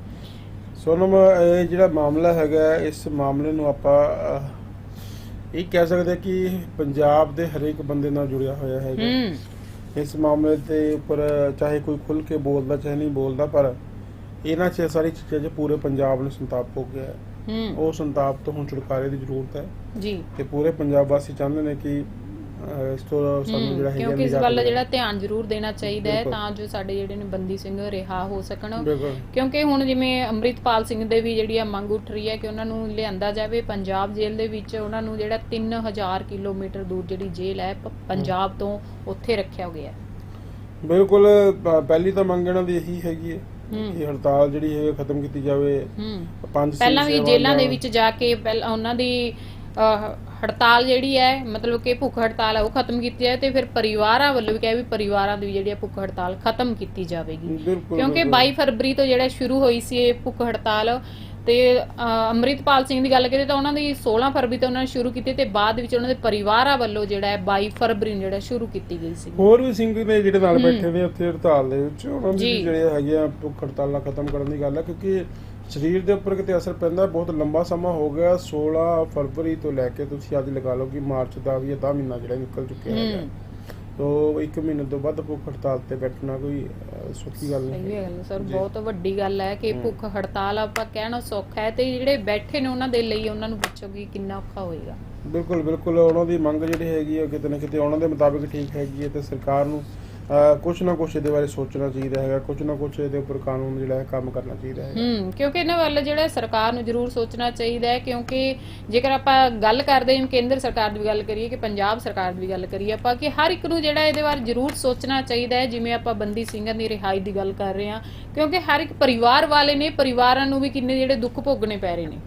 ਸੋਨਮ ਇਹ ਜਿਹੜਾ ਮਾਮਲਾ ਹੈਗਾ ਇਸ ਮਾਮਲੇ ਨੂੰ ਆਪਾਂ ਇਹ ਕਹਿ ਸਕਦੇ ਕਿ ਪੰਜਾਬ ਦੇ ਹਰੇਕ ਬੰਦੇ ਨਾਲ ਜੁੜਿਆ ਹੋਇਆ ਹੈਗਾ। ਹੂੰ। ਇਸ ਮਾਮਲੇ ਦੇ ਉੱਪਰ ਚਾਹੇ ਕੋਈ ਖੁੱਲ ਕੇ ਬੋਲਦਾ ਚਾਹੇ ਨਹੀਂ ਬੋਲਦਾ ਪਰ ਇਹਨਾਂ 'ਚ ਸਾਰੀ ਚੀਜ਼ਾਂ 'ਚ ਪੂਰੇ ਪੰਜਾਬ ਨੂੰ ਸੰਤਾਪ ਹੋ ਗਿਆ ਹੂੰ। ਉਹ ਸੰਤਾਪ ਤੋਂ ਹੁਣ ਛੁਟਕਾਰੇ ਦੀ ਜ਼ਰੂਰਤ ਹੈ ਜੀ ਤੇ ਪੂਰੇ ਪੰਜਾਬ ਵਾਸੀ ਚਾਹੁੰਦੇ ਨੇ ਕਿ ਇਸ ਤੋਂ ਸਾਨੂੰ ਜਿਹੜਾ ਹੈਗਾ ਕਿਉਂਕਿ ਇਸ ਵੱਲ। ਜਿਹੜਾ ਧਿਆਨ ਜ਼ਰੂਰ ਦੇਣਾ ਚਾਹੀਦਾ ਹੈ। ਤਾਂ ਜੋ ਸਾਡੇ ਜਿਹੜੇ ਨੇ ਬੰਦੀ ਸਿੰਘ ਰਿਹਾ ਹੋ ਸਕਣ ਕਿਉਂਕਿ ਹੁਣ ਜਿਵੇਂ ਅੰਮ੍ਰਿਤਪਾਲ ਸਿੰਘ ਦੇ ਵੀ ਜਿਹੜੀ ਆ ਮੰਗ ਉੱਠ ਰਹੀ ਹੈ ਕਿ ਉਹਨਾਂ ਨੂੰ ਲਿਆਂਦਾ ਜਾਵੇ ਪੰਜਾਬ ਜੇਲ੍ਹ ਦੇ ਵਿੱਚ ਉਹਨਾਂ ਨੂੰ ਜਿਹੜਾ 3000 ਕਿਲੋਮੀਟਰ ਦੂਰ ਜਿਹੜੀ ਜੇਲ੍ਹ ਹੈ ਪੰਜਾਬ ਤੋਂ ਉੱਥੇ ਰੱਖਿਆ ਗਿਆ ਹੈ ਬਿਲਕੁਲ ਪਹਿਲੀ ਤਾਂ ਮੰਗ ਇਹਨਾਂ ਦੀ ਇਹੀ ਹੈਗੀ ਹੈ ਹੂੰ। ਕਿ ਹੜਤਾਲ ਜਿਹੜੀ ਹੈ ਖਤਮ ਕੀਤੀ ਜਾਵੇ ਪੰਜ ਪਹਿਲਾਂ ਵੀ ਜੇਲ੍ਹਾਂ ਦੇ ਵਿੱਚ ਜਾ ਕੇ ਪਹਿਲਾਂ ਉਹਨਾਂ ਦੀ ਹੜਤਾਲ ਜਿਹੜੀ ਹੈ ਮਤਲਬ ਕਿ ਭੁੱਖ ਹੜਤਾਲ ਹੈ ਉਹ ਖਤਮ ਕੀਤੀ ਜਾਏ ਤੇ ਫਿਰ ਪਰਿਵਾਰਾਂ ਵੱਲੋਂ ਵੀ ਕਿਹਾ ਵੀ ਪਰਿਵਾਰਾਂ ਦੀ ਜਿਹੜੀ ਹੈ ਭੁੱਖ ਹੜਤਾਲ ਖਤਮ ਕੀਤੀ ਜਾਵੇਗੀ। ਕਿਉਂਕਿ ਬਿਲਕੁਲ। 22 ਫਰਵਰੀ ਤੋਂ ਜਿਹੜਾ ਸ਼ੁਰੂ ਹੋਈ ਸੀ ਇਹ ਭੁੱਖ ਹੜਤਾਲ ਤੇ ਅੰਮ੍ਰਿਤਪਾਲ ਸਿੰਘ ਦੀ ਗੱਲ ਕਰੀਏ ਤਾਂ ਉਹਨਾਂ ਦੀ 16 ਫਰਵਰੀ ਤੋਂ ਉਹਨਾਂ ਨੇ ਸ਼ੁਰੂ ਕੀਤੀ ਤੇ ਬਾਅਦ ਵਿੱਚ ਉਹਨਾਂ ਦੇ ਪਰਿਵਾਰਾਂ ਵੱਲੋਂ ਜਿਹੜਾ ਹੈ 22 ਫਰਵਰੀ ਨੂੰ ਜਿਹੜਾ ਸ਼ੁਰੂ ਕੀਤੀ ਗਈ ਸੀ। ਹੋਰ ਵੀ ਸਿੰਘ ਨੇ ਜਿਹੜੇ ਨਾਲ ਬੈਠੇ ਨੇ ਉੱਥੇ ਹੜਤਾਲ ਦੇ ਵਿੱਚ ਉਹਨਾਂ ਦੀ ਜਿਹੜੇ ਹੈਗੇ ਆ ਭੁੱਖ ਹੜਤਾਲਾਂ ਖਤਮ ਕਰਨ ਦੀ ਗੱਲ ਹੈ ਕਿਉਂਕਿ ਸਰੀਰ ਦੇ ਉੱਪਰ ਕਿਤੇ ਅਸਰ ਪੈਂਦਾ ਬਹੁਤ ਲੰਬਾ ਸਮਾਂ ਹੋ ਗਿਆ 16 ਫਰਵਰੀ ਤੋਂ ਲੈ ਕੇ ਤੁਸੀਂ ਅੱਜ ਲਗਾ ਲਓ ਕਿ ਮਾਰਚ ਦਾ ਵੀ ਅੱਧਾ ਮਹੀਨਾ ਜਿਹੜਾ ਨਿਕਲ ਚੁੱਕਿਆ ਹੂੰ। ਤੋ ਇੱਕ ਮਹੀਨੇ ਤੋਂ ਵੱਧ ਭੁੱਖ ਹੜਤਾਲ ਤੇ ਬੈਠਣਾ ਕੋਈ ਸੌਖੀ ਗੱਲ ਨਹੀਂ ਹੈ। ਗੱਲ ਸਰ। ਬਹੁਤ ਵੱਡੀ ਗੱਲ ਹੈ ਕਿ ਭੁੱਖ ਹੜਤਾਲ ਆਪਾਂ ਕਹਿਣਾ ਸੌਖਾ ਹੈ ਤੇ ਜਿਹੜੇ ਬੈਠੇ ਨੇ ਉਹਨਾਂ ਦੇ ਲਈ ਉਹਨਾਂ ਨੂੰ ਪੁੱਛੋ ਕਿ ਕਿੰਨਾ ਔਖਾ ਹੋਏਗਾ। ਬਿਲਕੁਲ ਬਿਲਕੁਲ ਉਹਨਾਂ ਦੀ ਮੰਗ ਜਿਹੜੀ ਹੈਗੀ ਹੈ ਕਿਤੇ ਨਾ ਕਿਤੇ ਉਹਨਾਂ ਦੇ ਮੁਤਾਬਿਕ ਠੀਕ ਹੈਗੀ ਹੈ ਤੇ ਸਰਕਾਰ ਨੂੰ ਕੁਛ ਨਾ ਕੁਛ ਇਹਦੇ ਬਾਰੇ ਸੋਚਣਾ ਚਾਹੀਦਾ ਹੈਗਾ ਕੁਛ ਨਾ ਕੁਛ ਇਹਦੇ ਉੱਪਰ ਕਾਨੂੰਨ ਜਿਹੜਾ ਹੈ ਕੰਮ ਕਰਨਾ ਚਾਹੀਦਾ ਹੈ ਹੂੰ ਕਿਉਂਕਿ ਇਹਨਾਂ ਵੱਲ ਜਿਹੜਾ ਸਰਕਾਰ ਨੂੰ ਜ਼ਰੂਰ ਸੋਚਣਾ ਚਾਹੀਦਾ ਹੈ ਕਿਉਂਕਿ ਜੇਕਰ ਆਪਾਂ ਗੱਲ ਕਰਦੇ ਹਾਂ ਕੇਂਦਰ ਸਰਕਾਰ ਦੀ ਗੱਲ ਕਰੀਏ ਕਿ ਪੰਜਾਬ ਸਰਕਾਰ ਦੀ ਗੱਲ ਕਰੀਏ ਆਪਾਂ ਕਿ ਹਰ ਇੱਕ ਨੂੰ ਜਿਹੜਾ ਇਹਦੇ ਬਾਰੇ ਜ਼ਰੂਰ ਸੋਚਣਾ ਚਾਹੀਦਾ ਹੈ ਜਿਵੇਂ ਆਪਾਂ ਬੰਦੀ ਸਿੰਘਾਂ ਦੀ ਰਿਹਾਈ ਦੀ ਗੱਲ ਕਰ ਰਹੇ ਹਾਂ ਕਿਉਂਕਿ ਹਰ ਇੱਕ ਪਰਿਵਾਰ ਵਾਲੇ ਨੇ ਪਰਿਵਾਰਾਂ ਨੂੰ ਵੀ ਕਿੰਨੇ ਜਿਹੜੇ ਦੁੱਖ ਭੋਗਣੇ ਪੈ ਰਹੇ ਨੇ।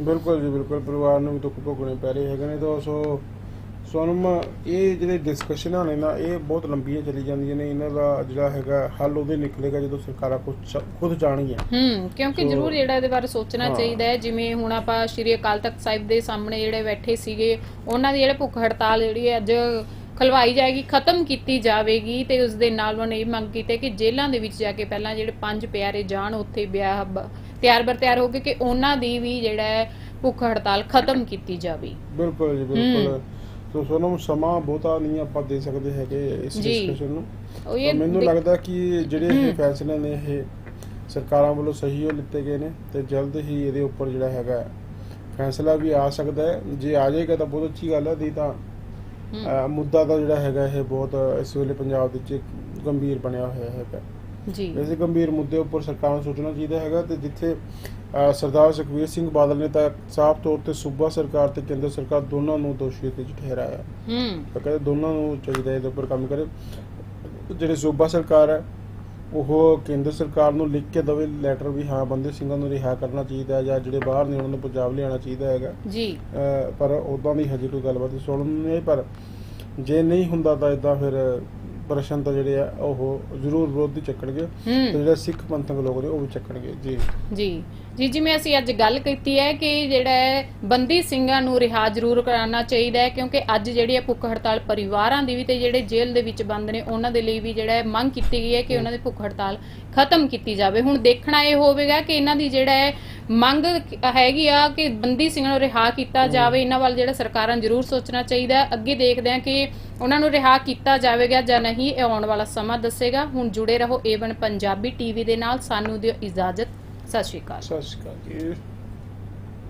ਬਿਲਕੁਲ ਜੀ ਬਿਲਕੁਲ ਪਰਿਵਾਰ ਨੂੰ ਵੀ ਦੁੱਖ ਭੋਗਣੇ ਪੈ ਰਹੇ ਹੈਗੇ ਨੇ ਤਾਂ ਸੋ ਸੋਨਮ ਇਹ ਜਿਹੜੇ ਡਿਸਕਸ਼ਨਾਂ ਨੇ ਨਾ ਇਹ ਬਹੁਤ ਲੰਬੀਆਂ ਚਲੀ ਜਾਂਦੀਆਂ ਨੇ। ਇਹਨਾਂ ਦਾ ਜਿਹੜਾ ਹੈਗਾ ਹੱਲ ਉਹਦੇ ਨਿਕਲੇਗਾ ਜਦੋਂ ਸਰਕਾਰਾਂ ਖੁਦ ਜਾਣਗੀਆਂ। ਹੂੰ ਕਿਉਂਕਿ ਜ਼ਰੂਰ ਜਿਹੜਾ ਇਹਦੇ ਬਾਰੇ ਸੋਚਣਾ। ਚਾਹੀਦਾ ਹੈ। ਜਿਵੇਂ ਹੁਣ ਆਪਾਂ ਸ਼੍ਰੀ ਅਕਾਲ ਤਖਤ ਸਾਹਿਬ ਦੇ ਸਾਹਮਣੇ ਜਿਹੜੇ ਬੈਠੇ ਸੀਗੇ ਉਹਨਾਂ ਦੀ ਜਿਹੜੇ ਭੁੱਖ ਹੜਤਾਲ ਜਿਹੜੀ ਹੈ ਅੱਜ ਖਲਵਾਈ ਜਾਏਗੀ ਖਤਮ ਕੀਤੀ ਜਾਵੇਗੀ ਤੇ ਉਸ ਦੇ ਨਾਲ ਉਹਨਾਂ ਇਹ ਮੰਗ ਕੀਤੀ ਕਿ ਜੇਲ੍ਹਾਂ ਦੇ ਵਿੱਚ ਜਾ ਕੇ ਪਹਿਲਾਂ ਜਿਹੜੇ ਪੰਜ ਪਿਆਰੇ ਜਾਣ ਉੱਥੇ ਵਿਆਹ ਤਿਆਰ ਬਰ ਤਿਆਰ ਹੋ ਕੇ ਕਿ ਉਹਨਾਂ ਦੀ ਵੀ ਜਿਹੜਾ ਭੁੱਖ ਹੜਤਾਲ ਖਤਮ ਕੀਤੀ ਜਾਵੇ। ਬਿਲਕੁਲ ਜੀ ਬਿਲਕੁਲ। ਸੋ ਸੋਨਮ ਸਮਾਂ ਬਹੁਤਾ ਨਹੀਂ ਆਪਾਂ ਦੇ ਸਕਦੇ ਹੈਗੇ ਇਸ। ਡਿਸਕਸ਼ਨ ਨੂੰ। ਤਾਂ ਮੈਨੂੰ ਲੱਗਦਾ ਕਿ ਜਿਹੜੇ ਇਹ ਫੈਸਲੇ ਨੇ ਇਹ ਸਰਕਾਰਾਂ ਵੱਲੋਂ ਸਹੀ ਹੋ ਲਿੱਤੇ ਗਏ ਨੇ ਤੇ ਜਲਦ ਹੀ ਇਹਦੇ ਉੱਪਰ ਜਿਹੜਾ ਹੈਗਾ ਫੈਸਲਾ ਵੀ ਆ ਸਕਦਾ ਹੈ। ਜੇ ਆ ਜਾਏਗਾ ਤਾਂ ਬਹੁਤ ਅੱਛੀ ਗੱਲ ਹੈ ਨਹੀਂ ਤਾਂ ਮੁੱਦਾ ਤਾਂ ਜਿਹੜਾ ਹੈਗਾ ਇਹ ਬਹੁਤ ਇਸ ਵੇਲੇ ਪੰਜਾਬ ਵਿੱਚ ਗੰਭੀਰ ਬਣਿਆ ਹੋਇਆ ਹੈਗਾ। ਜੀ। ਇਸੇ ਗੰਭੀਰ ਮੁੱਦੇ ਉੱਪਰ ਸਰਕਾਰ ਨੂੰ ਸੋਚਣਾ ਚਾਹੀਦਾ ਹੈਗਾ ਤੇ ਜਿੱਥੇ ਸਰਦਾਰ ਸੁਖਬੀਰ ਸਿੰਘ ਬਾਦਲ ਨੇ ਤਾਂ ਸਾਫ਼ ਤੌਰ ਤੇ ਸੂਬਾ ਸਰਕਾਰ ਤੇ ਕੇਂਦਰ ਸਰਕਾਰ ਦੋਨਾਂ ਨੂੰ ਦੋਸ਼ੀ ਤੇ ਠਹਿਰਾਇਆ। ਹੂੰ। ਤਾਂ ਕਹਿੰਦੇ ਦੋਨਾਂ ਨੂੰ ਚਾਹੀਦਾ ਇਹਦੇ ਉੱਪਰ ਕੰਮ ਕਰੇ। ਜਿਹੜੇ ਸੂਬਾ ਸਰਕਾਰ ਹੈ ਉਹ ਕੇਂਦਰ ਸਰਕਾਰ ਨੂੰ ਲਿਖ ਕੇ ਦਵੇ ਲੈਟਰ ਵੀ ਹਾਂ ਬੰਦੇ ਸਿੰਘਾਂ ਨੂੰ ਰਿਹਾ ਕਰਨਾ ਚਾਹੀਦਾ ਹੈ ਜਾਂ ਜਿਹੜੇ ਬਾਹਰ ਨੇ ਉਹਨਾਂ ਨੂੰ ਪੰਜਾਬ ਲਿਆਉਣਾ ਚਾਹੀਦਾ ਹੈਗਾ। ਜੀ। ਪਰ ਉਦਾਂ ਦੀ ਹਜੇ ਕੋਈ ਗੱਲਬਾਤ ਸੁਣਨ ਨੂੰ ਨਹੀਂ ਪਰ ਜੇ ਨਹੀਂ ਹੁੰਦਾ ਤਾਂ ਇਦਾਂ ਫਿਰ ਪ੍ਰਸ਼ਨ ਤਾਂ ਜਿਹੜੇ ਆ ਉਹ ਜ਼ਰੂਰ ਵਿਰੋਧੀ ਚੱਕਣਗੇ। ਤੇ ਜਿਹੜੇ ਸਿੱਖ ਪੰਥਕ ਲੋਕ ਨੇ ਉਹ ਵੀ ਚੱਕਣਗੇ। ਜੀ। ਜੀ। ਜੀ ਜਿਵੇਂ ਅਸੀਂ ਅੱਜ ਗੱਲ ਕੀਤੀ ਹੈ ਕਿ ਜਿਹੜਾ ਬੰਦੀ ਸਿੰਘਾਂ ਨੂੰ ਰਿਹਾ ਜ਼ਰੂਰ ਕਰਾਉਣਾ ਚਾਹੀਦਾ ਹੈ ਕਿਉਂਕਿ ਅੱਜ ਜਿਹੜੀ ਹੈ ਭੁੱਖ ਹੜਤਾਲ ਪਰਿਵਾਰਾਂ ਦੀ ਵੀ ਤੇ ਜਿਹੜੇ ਜੇਲ੍ਹ ਦੇ ਵਿੱਚ ਬੰਦ ਨੇ ਉਹਨਾਂ ਦੇ ਲਈ ਵੀ ਜਿਹੜਾ ਮੰਗ ਕੀਤੀ ਗਈ ਹੈ ਕਿ ਉਹਨਾਂ ਦੀ ਭੁੱਖ ਹੜਤਾਲ ਖਤਮ ਕੀਤੀ ਜਾਵੇ। ਹੁਣ ਦੇਖਣਾ ਇਹ ਹੋਵੇਗਾ ਕਿ ਇਹਨਾਂ ਦੀ ਜਿਹੜਾ ਹੈ ਮੰਗ ਹੈਗੀ ਆ ਕਿ ਬੰਦੀ ਸਿੰਘਾਂ ਨੂੰ ਰਿਹਾ ਕੀਤਾ ਜਾਵੇ। ਇਹਨਾਂ ਵੱਲ ਜਿਹੜਾ ਸਰਕਾਰਾਂ ਜ਼ਰੂਰ ਸੋਚਣਾ ਚਾਹੀਦਾ ਅੱਗੇ ਦੇਖਦੇ ਹਾਂ ਕਿ ਉਹਨਾਂ ਨੂੰ ਰਿਹਾ ਕੀਤਾ ਜਾਵੇਗਾ ਜਾਂ ਨਹੀਂ ਇਹ ਆਉਣ ਵਾਲਾ ਸਮਾਂ ਦੱਸੇਗਾ। ਹੁਣ ਜੁੜੇ ਰਹੋ ਏਵਨ ਪੰਜਾਬੀ ਟੀਵੀ ਦੇ ਨਾਲ। ਸਾਨੂੰ ਦਿਓ ਇਜਾਜ਼ਤ। ਸਤਿ ਸ਼੍ਰੀ ਅਕਾਲ। ਸਤਿ ਸ਼੍ਰੀ ਅਕਾਲ ਜੀ।